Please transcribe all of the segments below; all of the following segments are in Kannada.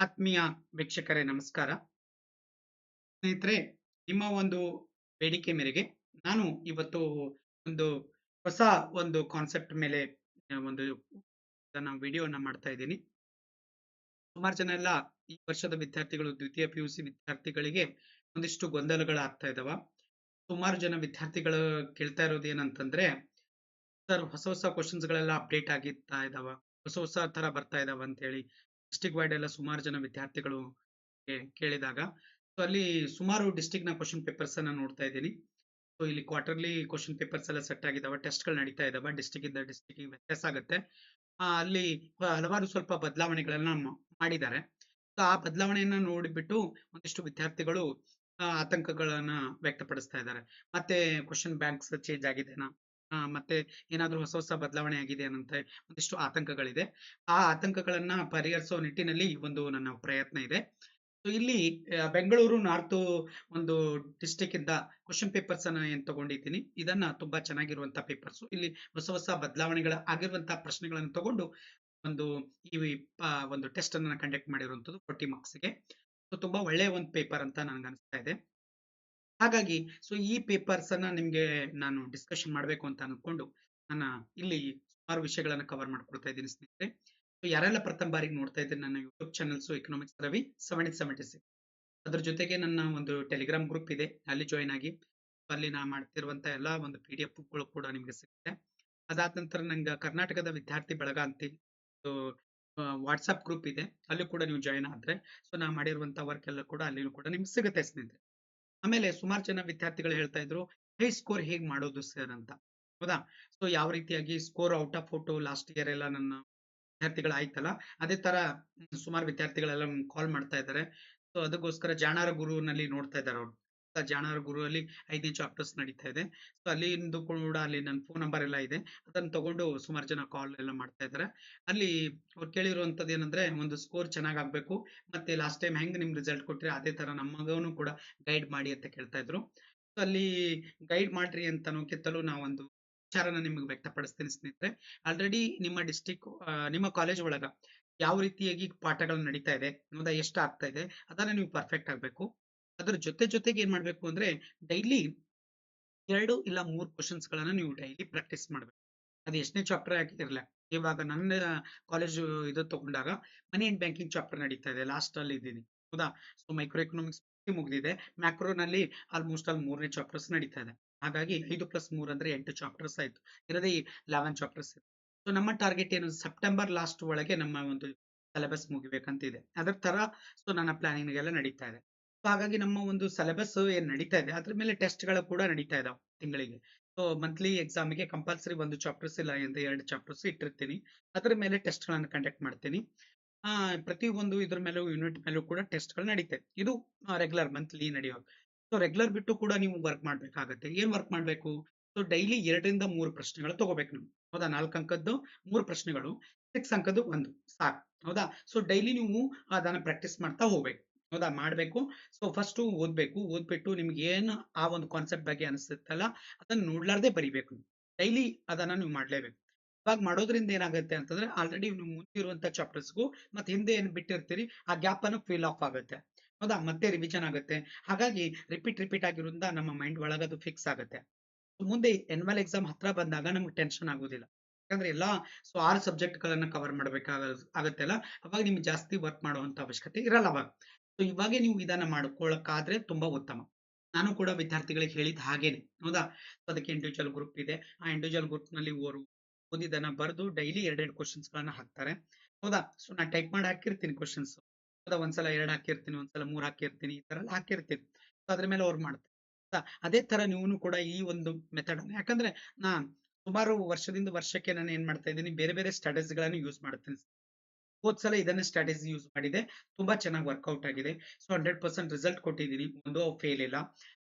ಆತ್ಮೀಯ ವೀಕ್ಷಕರೇ, ನಮಸ್ಕಾರ. ಸ್ನೇಹಿತರೆ, ನಿಮ್ಮ ಒಂದು ಬೇಡಿಕೆ ಮೇರೆಗೆ ನಾನು ಇವತ್ತು ಒಂದು ಹೊಸ ಒಂದು ಕಾನ್ಸೆಪ್ಟ್ ಮೇಲೆ ಒಂದು ವಿಡಿಯೋನ ಮಾಡ್ತಾ ಇದ್ದೀನಿ. ಸುಮಾರು ಜನ ಎಲ್ಲ ಈ ವರ್ಷದ ವಿದ್ಯಾರ್ಥಿಗಳು, ದ್ವಿತೀಯ ಪಿ ಯು ಸಿ ವಿದ್ಯಾರ್ಥಿಗಳಿಗೆ ಒಂದಿಷ್ಟು ಗೊಂದಲಗಳಾಗ್ತಾ ಇದಾವ. ಸುಮಾರು ಜನ ವಿದ್ಯಾರ್ಥಿಗಳು ಕೇಳ್ತಾ ಇರೋದು ಏನಂತಂದ್ರೆ, ಸರ್, ಹೊಸ ಹೊಸ ಕ್ವಶನ್ಸ್ ಗಳೆಲ್ಲ ಅಪ್ಡೇಟ್ ಆಗಿರ್ತಾ ಇದಾವ? ಹೊಸ ಹೊಸ ತರ ಬರ್ತಾ ಇದಾವ ಅಂತ ಹೇಳಿ ಡಿಸ್ಟಿಕ್ ವೈಡ್ ಎಲ್ಲ ಸುಮಾರು ಜನ ವಿದ್ಯಾರ್ಥಿಗಳು ಕೇಳಿದಾಗ. ಸೊ ಅಲ್ಲಿ ಸುಮಾರು ಡಿಸ್ಟಿಕ್ನ ಕ್ವಶನ್ ಪೇಪರ್ಸ್ ಅನ್ನ ನೋಡ್ತಾ ಇದ್ದೀನಿ. ಸೊ ಇಲ್ಲಿ ಕ್ವಾರ್ಟರ್ಲಿ ಕ್ವಶನ್ ಪೇಪರ್ಸ್ ಎಲ್ಲ ಸೆಟ್ ಆಗಿದಾವ ಟೆಸ್ಟ್ಗಳು ನಡೀತಾ ಇದಾವ ಡಿಸ್ಟಿಕ್ ಇಂದ ಡಿಸ್ಟಿಕ್ ವ್ಯತ್ಯಾಸ ಆಗುತ್ತೆ. ಅಲ್ಲಿ ಹಲವಾರು ಸ್ವಲ್ಪ ಬದಲಾವಣೆಗಳನ್ನ ಮಾಡಿದ್ದಾರೆ. ಸೊ ಆ ಬದಲಾವಣೆಯನ್ನ ನೋಡಿಬಿಟ್ಟು ಒಂದಿಷ್ಟು ವಿದ್ಯಾರ್ಥಿಗಳು ಆತಂಕಗಳನ್ನ ವ್ಯಕ್ತಪಡಿಸ್ತಾ ಇದ್ದಾರೆ. ಮತ್ತೆ ಕ್ವಶನ್ ಬ್ಯಾಂಕ್ಸ್ ಚೇಂಜ್ ಆಗಿದೆನಾ? ಮತ್ತೆ ಏನಾದ್ರೂ ಹೊಸ ಹೊಸ ಬದಲಾವಣೆ ಆಗಿದೆ ಅನ್ನಂತ ಒಂದಿಷ್ಟು ಆತಂಕಗಳಿದೆ. ಆ ಆತಂಕಗಳನ್ನ ಪರಿಹರಿಸೋ ನಿಟ್ಟಿನಲ್ಲಿ ಒಂದು ನನ್ನ ಪ್ರಯತ್ನ ಇದೆ. ಇಲ್ಲಿ ಬೆಂಗಳೂರು ನಾರ್ತು ಒಂದು ಡಿಸ್ಟಿಕ್ ಇಂದ ಕ್ವಶನ್ ಪೇಪರ್ಸ್ ಅನ್ನ ಏನ್ ತಗೊಂಡಿದ್ದೀನಿ, ಇದನ್ನ ತುಂಬಾ ಚೆನ್ನಾಗಿರುವಂತ ಪೇಪರ್ಸ್ ಇಲ್ಲಿ ಹೊಸ ಹೊಸ ಬದಲಾವಣೆಗಳ ಆಗಿರುವಂತಹ ಪ್ರಶ್ನೆಗಳನ್ನು ತಗೊಂಡು ಒಂದು ಈ ಒಂದು ಟೆಸ್ಟ್ ಅನ್ನ ಕಂಡಕ್ಟ್ ಮಾಡಿರುವಂತದ್ದು ಫೋರ್ಟಿ ಮಾರ್ಕ್ಸ್ಗೆ ಸೊ ತುಂಬಾ ಒಳ್ಳೆಯ ಒಂದು ಪೇಪರ್ ಅಂತ ನನಗೆ ಅನಿಸ್ತಾ ಇದೆ. ಹಾಗಾಗಿ ಸೊ ಈ ಪೇಪರ್ಸ್ ಅನ್ನ ನಿಮ್ಗೆ ನಾನು ಡಿಸ್ಕಷನ್ ಮಾಡಬೇಕು ಅಂತ ಅನ್ಕೊಂಡು ನಾನು ಇಲ್ಲಿ ಸುಮಾರು ವಿಷಯಗಳನ್ನ ಕವರ್ ಮಾಡ್ಕೊಳ್ತಾ ಇದ್ದೀನಿ ಸ್ನೇಹಿತರೆ. ಸೊ ಯಾರೆಲ್ಲ ಪ್ರಥಮ ಬಾರಿಗೆ ನೋಡ್ತಾ ಇದ್ದೀನಿ ನನ್ನ YouTube channels economics Ravi seventy seventy six ಅದ್ರ ಜೊತೆಗೆ ನನ್ನ ಒಂದು ಟೆಲಿಗ್ರಾಮ್ ಗ್ರೂಪ್ ಇದೆ, ಅಲ್ಲಿ ಜಾಯ್ನ್ ಆಗಿ. ಅಲ್ಲಿ ನಾ ಮಾಡ್ತಿರುವಂತ ಎಲ್ಲಾ ಒಂದು ಪಿ ಡಿ ಕೂಡ ನಿಮ್ಗೆ ಸಿಗುತ್ತೆ. ಅದಾದ ನಂತರ ನಂಗೆ ಕರ್ನಾಟಕದ ವಿದ್ಯಾರ್ಥಿ ಬಳಗ ಅಂತ ವಾಟ್ಸಪ್ ಗ್ರೂಪ್ ಇದೆ. ಅಲ್ಲಿ ಕೂಡ ನೀವು ಜಾಯ್ನ್ ಆದ್ರೆ ಸೊ ನಾ ಮಾಡಿರುವಂತ ವರ್ಕ್ ಎಲ್ಲ ಕೂಡ ಅಲ್ಲಿ ಕೂಡ ನಿಮ್ಗೆ ಸಿಗುತ್ತೆ ಸ್ನೇಹಿತರೆ. ಆಮೇಲೆ ಸುಮಾರು ಜನ ವಿದ್ಯಾರ್ಥಿಗಳು ಹೇಳ್ತಾ ಇದ್ರು, ಹೈ ಸ್ಕೋರ್ ಹೇಗ್ ಮಾಡೋದು ಸರ್ ಅಂತ? ಹೌದಾ? ಸೊ ಯಾವ ರೀತಿಯಾಗಿ score out of photo last year ಎಲ್ಲ ನನ್ನ ವಿದ್ಯಾರ್ಥಿಗಳು ಆಯ್ತಲ್ಲ, ಅದೇ ತರ ಸುಮಾರು ವಿದ್ಯಾರ್ಥಿಗಳೆಲ್ಲ ಕಾಲ್ ಮಾಡ್ತಾ ಇದ್ದಾರೆ ಸೊ ಅದಕ್ಕೋಸ್ಕರ ಜಾಣಾರ ಗುರುನಲ್ಲಿ ನೋಡ್ತಾ ಇದ್ದಾರೆ ಅವರು. ಜಾಣಾರ ಗುರು ಅಲ್ಲಿ ಐದನೇ ಚಾಪ್ಟರ್ಸ್ ನಡೀತಾ ಇದೆ. ಸೊ ಅಲ್ಲಿಂದು ಕೂಡ ಅಲ್ಲಿ ನನ್ನ ಫೋನ್ ನಂಬರ್ ಎಲ್ಲ ಇದೆ. ಅದನ್ನ ತಗೊಂಡು ಸುಮಾರು ಜನ ಕಾಲ್ ಎಲ್ಲ ಮಾಡ್ತಾ ಇದ್ದಾರೆ ಅಲ್ಲಿ ಅವ್ರು ಕೇಳಿರುವಂತದ್ದು ಏನಂದ್ರೆ, ಒಂದು ಸ್ಕೋರ್ ಚೆನ್ನಾಗ್ ಆಗ್ಬೇಕು. ಮತ್ತೆ ಲಾಸ್ಟ್ ಟೈಮ್ ಹೆಂಗ್ ನಿಮ್ ರಿಸಲ್ಟ್ ಕೊಟ್ರಿ, ಅದೇ ತರ ನಮ್ಮಗನು ಕೂಡ ಗೈಡ್ ಮಾಡಿ ಅಂತ ಕೇಳ್ತಾ ಇದ್ರು. ಸೊ ಅಲ್ಲಿ ಗೈಡ್ ಮಾಡ್ರಿ ಅಂತ ಕೆತ್ತಲು ನಾವೊಂದು ವಿಚಾರನ ನಿಮಗೆ ವ್ಯಕ್ತಪಡಿಸ್ತೀನಿ ಸ್ನೇಹಿತರೆ. ಆಲ್ರೆಡಿ ನಿಮ್ಮ ಡಿಸ್ಟಿಕ್ ನಿಮ್ಮ ಕಾಲೇಜ್ ಒಳಗ ಯಾವ ರೀತಿಯಾಗಿ ಪಾಠಗಳು ನಡೀತಾ ಇದೆ ಅನ್ನೋದ ಎಷ್ಟು ಆಗ್ತಾ ಇದೆ, ಅದನ್ನ ನೀವು ಪರ್ಫೆಕ್ಟ್ ಆಗ್ಬೇಕು. ಅದ್ರ ಜೊತೆ ಜೊತೆಗೆ ಏನ್ ಮಾಡ್ಬೇಕು ಅಂದ್ರೆ ಡೈಲಿ ಎರಡು ಇಲ್ಲ ಮೂರು ಕ್ವಶನ್ಸ್ ಗಳನ್ನ ನೀವು ಡೈಲಿ ಪ್ರಾಕ್ಟೀಸ್ ಮಾಡ್ಬೇಕು. ಅದು ಎಷ್ಟನೇ ಚಾಪ್ಟರ್ ಆಗಿರಲ್ಲ ಇವಾಗ ನನ್ನ ಕಾಲೇಜು ಇದು ತಗೊಂಡಾಗ ಮನಿ ಅಂಡ್ ಬ್ಯಾಂಕಿಂಗ್ ಚಾಪ್ಟರ್ ನಡೀತಾ ಇದೆ ಲಾಸ್ಟ್ ಅಲ್ಲಿ ಇದ್ದೀನಿ. ಹೌದಾ? ಸೊ ಮೈಕ್ರೋ ಎಕನಾಮಿಕ್ಸ್ ಮುಗಿದಿದೆ ಮ್ಯಾಕ್ರೋನಲ್ಲಿ ಆಲ್ಮೋಸ್ಟ್ ಅಲ್ಲಿ ಮೂರನೇ ಚಾಪ್ಟರ್ಸ್ ನಡೀತಾ ಇದೆ. ಹಾಗಾಗಿ ಐದು ಪ್ಲಸ್ ಮೂರ್ ಅಂದ್ರೆ ಎಂಟು ಚಾಪ್ಟರ್ಸ್ ಆಯ್ತು. ಇರೋದೇ ಲೆವೆನ್ ಚಾಪ್ಟರ್ಸ್ ಸೊ ನಮ್ಮ ಟಾರ್ಗೆಟ್ ಏನು? ಸೆಪ್ಟೆಂಬರ್ ಲಾಸ್ಟ್ ಒಳಗೆ ನಮ್ಮ ಒಂದು ಸಿಲೆಬಸ್ ಮುಗಿಬೇಕಂತ ಇದೆ ಅದರ ತರ ಸೊ ನನ್ನ ಪ್ಲಾನಿಂಗ್ ಎಲ್ಲ ನಡೀತಾ ಇದೆ. ಹಾಗಾಗಿ ನಮ್ಮ ಒಂದು ಸಿಲೆಬಸ್ ಏನ್ ನಡೀತಾ ಇದೆ, ಅದ್ರ ಮೇಲೆ ಟೆಸ್ಟ್ಗಳು ಕೂಡ ನಡೀತಾ ಇದಾವೆ ತಿಂಗಳಿಗೆ. ಸೊ ಮಂತ್ಲಿ ಎಕ್ಸಾಮಿಗೆ ಕಂಪಲ್ಸರಿ ಒಂದು ಚಾಪ್ಟರ್ಸ್ ಇಲ್ಲ ಅಂತ ಎರಡು ಚಾಪ್ಟರ್ಸ್ ಇಟ್ಟಿರ್ತೀನಿ. ಅದ್ರ ಮೇಲೆ ಟೆಸ್ಟ್ ಗಳನ್ನ ಕಂಡಕ್ಟ್ ಮಾಡ್ತೀನಿ. ಆ, ಪ್ರತಿ ಒಂದು ಇದ್ರ ಮೇಲೂ ಯೂನಿಟ್ ಮೇಲೂ ಕೂಡ ಟೆಸ್ಟ್ಗಳು ನಡೀತದೆ ಇದು ರೆಗ್ಯುಲರ್ ಮಂತ್ಲಿ ನಡೆಯೋ ಸೊ ರೆಗ್ಯುಲರ್ ಬಿಟ್ಟು ಕೂಡ ನೀವು ವರ್ಕ್ ಮಾಡ್ಬೇಕಾಗತ್ತೆ. ಏನ್ ವರ್ಕ್ ಮಾಡ್ಬೇಕು? ಸೊ ಡೈಲಿ ಎರಡರಿಂದ ಮೂರು ಪ್ರಶ್ನೆಗಳು ತಗೋಬೇಕು ನೀವು. ಹೌದಾ? ನಾಲ್ಕು ಅಂಕದ್ದು, ಮೂರು ಪ್ರಶ್ನೆಗಳು ಸಿಕ್ಸ್ ಅಂಕದ್ದು ಒಂದು. ಸಾಕು. ಹೌದಾ? ಸೊ ಡೈಲಿ ನೀವು ಅದನ್ನ ಪ್ರಾಕ್ಟೀಸ್ ಮಾಡ್ತಾ ಹೋಗ್ಬೇಕು. ಹೌದಾ ಮಾಡಬೇಕು. ಸೊ ಫಸ್ಟು ಓದಬೇಕು. ಓದ್ಬಿಟ್ಟು ನಿಮ್ಗೆ ಏನು ಆ ಒಂದು ಕಾನ್ಸೆಪ್ಟ್ ಬಗ್ಗೆ ಅನಿಸುತ್ತಲ್ಲ, ಅದನ್ನು ನೋಡ್ಲಾರ್ದೆ ಬರಿಬೇಕು ಡೈಲಿ ಅದನ್ನು ನೀವು ಮಾಡ್ಲೇಬೇಕು. ಇವಾಗ ಮಾಡೋದ್ರಿಂದ ಏನಾಗುತ್ತೆ ಅಂತಂದ್ರೆ ಆಲ್ರೆಡಿ ನೀವು ಮುಂದಿರುವಂತ ಚಾಪ್ಟರ್ಸ್ಗೂ ಮತ್ತೆ ಹಿಂದೆ ಏನು ಬಿಟ್ಟಿರ್ತೀರಿ, ಆ ಗ್ಯಾಪ್ ಅನ್ನು ಫಿಲ್ ಆಫ್ ಆಗುತ್ತೆ. ಹೌದಾ? ಮತ್ತೆ ರಿವಿಷನ್ ಆಗುತ್ತೆ. ಹಾಗಾಗಿ ರಿಪೀಟ್ ರಿಪೀಟ್ ಆಗಿರೋದ್ರಿಂದ ನಮ್ಮ ಮೈಂಡ್ ಒಳಗೆ ಅದು ಫಿಕ್ಸ್ ಆಗುತ್ತೆ. ಮುಂದೆ ಎನ್ವಲ್ ಎಕ್ಸಾಮ್ ಹತ್ರ ಬಂದಾಗ ನಮ್ಗೆ ಟೆನ್ಷನ್ ಆಗೋದಿಲ್ಲ. ಯಾಕಂದ್ರೆ ಎಲ್ಲ ಸೊ ಆರು ಸಬ್ಜೆಕ್ಟ್ ಗಳನ್ನ ಕವರ್ ಮಾಡ್ಬೇಕಾಗ ಆಗತ್ತೆಲ್ಲ? ಅವಾಗ ನಿಮ್ಗೆ ಜಾಸ್ತಿ ವರ್ಕ್ ಮಾಡುವಂತ ಅವಶ್ಯಕತೆ ಇರಲ್ಲ ಅವಾಗ. ಸೊ ಇವಾಗೆ ನೀವು ಇದನ್ನ ಮಾಡ್ಕೊಳ್ಳಕ್ಕಾದ್ರೆ ತುಂಬಾ ಉತ್ತಮ. ನಾನು ಕೂಡ ವಿದ್ಯಾರ್ಥಿಗಳಿಗೆ ಹೇಳಿದ ಹಾಗೇನೆ. ಹೌದಾ? ಅದಕ್ಕೆ ಇಂಡಿವಿಜುವಲ್ ಗ್ರೂಪ್ ಇದೆ. ಆ ಇಂಡಿವಿಜುವಲ್ ಗ್ರೂಪ್ನಲ್ಲಿ ಓರು ಓದಿದನ್ನ ಬರೆದು ಡೈಲಿ ಎರಡೆರಡು ಕ್ವಶನ್ಸ್ ಗಳನ್ನ ಹಾಕ್ತಾರೆ. ಹೌದಾ? ಸೊ ನಾನು ಟೈಪ್ ಮಾಡಿ ಹಾಕಿರ್ತೀನಿ ಕ್ವಶನ್ಸ್ ಹೌದಾ? ಒಂದ್ಸಲ ಎರಡು ಹಾಕಿರ್ತೀನಿ, ಒಂದ್ಸಲ ಮೂರ್ ಹಾಕಿರ್ತೀನಿ, ಈ ತರ ಎಲ್ಲ ಹಾಕಿರ್ತೀನಿ. ಸೊ ಅದ್ರ ಮೇಲೆ ಅವ್ರು ಮಾಡ್ತಾರೆ. ಅದೇ ತರ ನೀವು ಕೂಡ ಈ ಒಂದು ಮೆಥಡ್ ಯಾಕಂದ್ರೆ ನಾ ಸುಮಾರು ವರ್ಷದಿಂದ ವರ್ಷಕ್ಕೆ ನಾನು ಏನ್ ಮಾಡ್ತಾ ಇದ್ದೀನಿ, ಬೇರೆ ಬೇರೆ ಸ್ಟ್ರಾಟಜಿ ಗಳನ್ನು ಯೂಸ್ ಮಾಡ್ತೀನಿ. ಹೋದ್ ಸಲ ಇದನ್ನ ಸ್ಟ್ರಾಟಜಿ ಯೂಸ್ ಮಾಡಿದೆ. ತುಂಬಾ ಚೆನ್ನಾಗಿ ವರ್ಕೌಟ್ ಆಗಿದೆ. ಸೊ ಹಂಡ್ರೆಡ್ ಪರ್ಸೆಂಟ್ ರಿಸಲ್ಟ್ ಕೊಟ್ಟಿದ್ದೀನಿ. ಒಂದು ಫೇಲ್ ಇಲ್ಲ.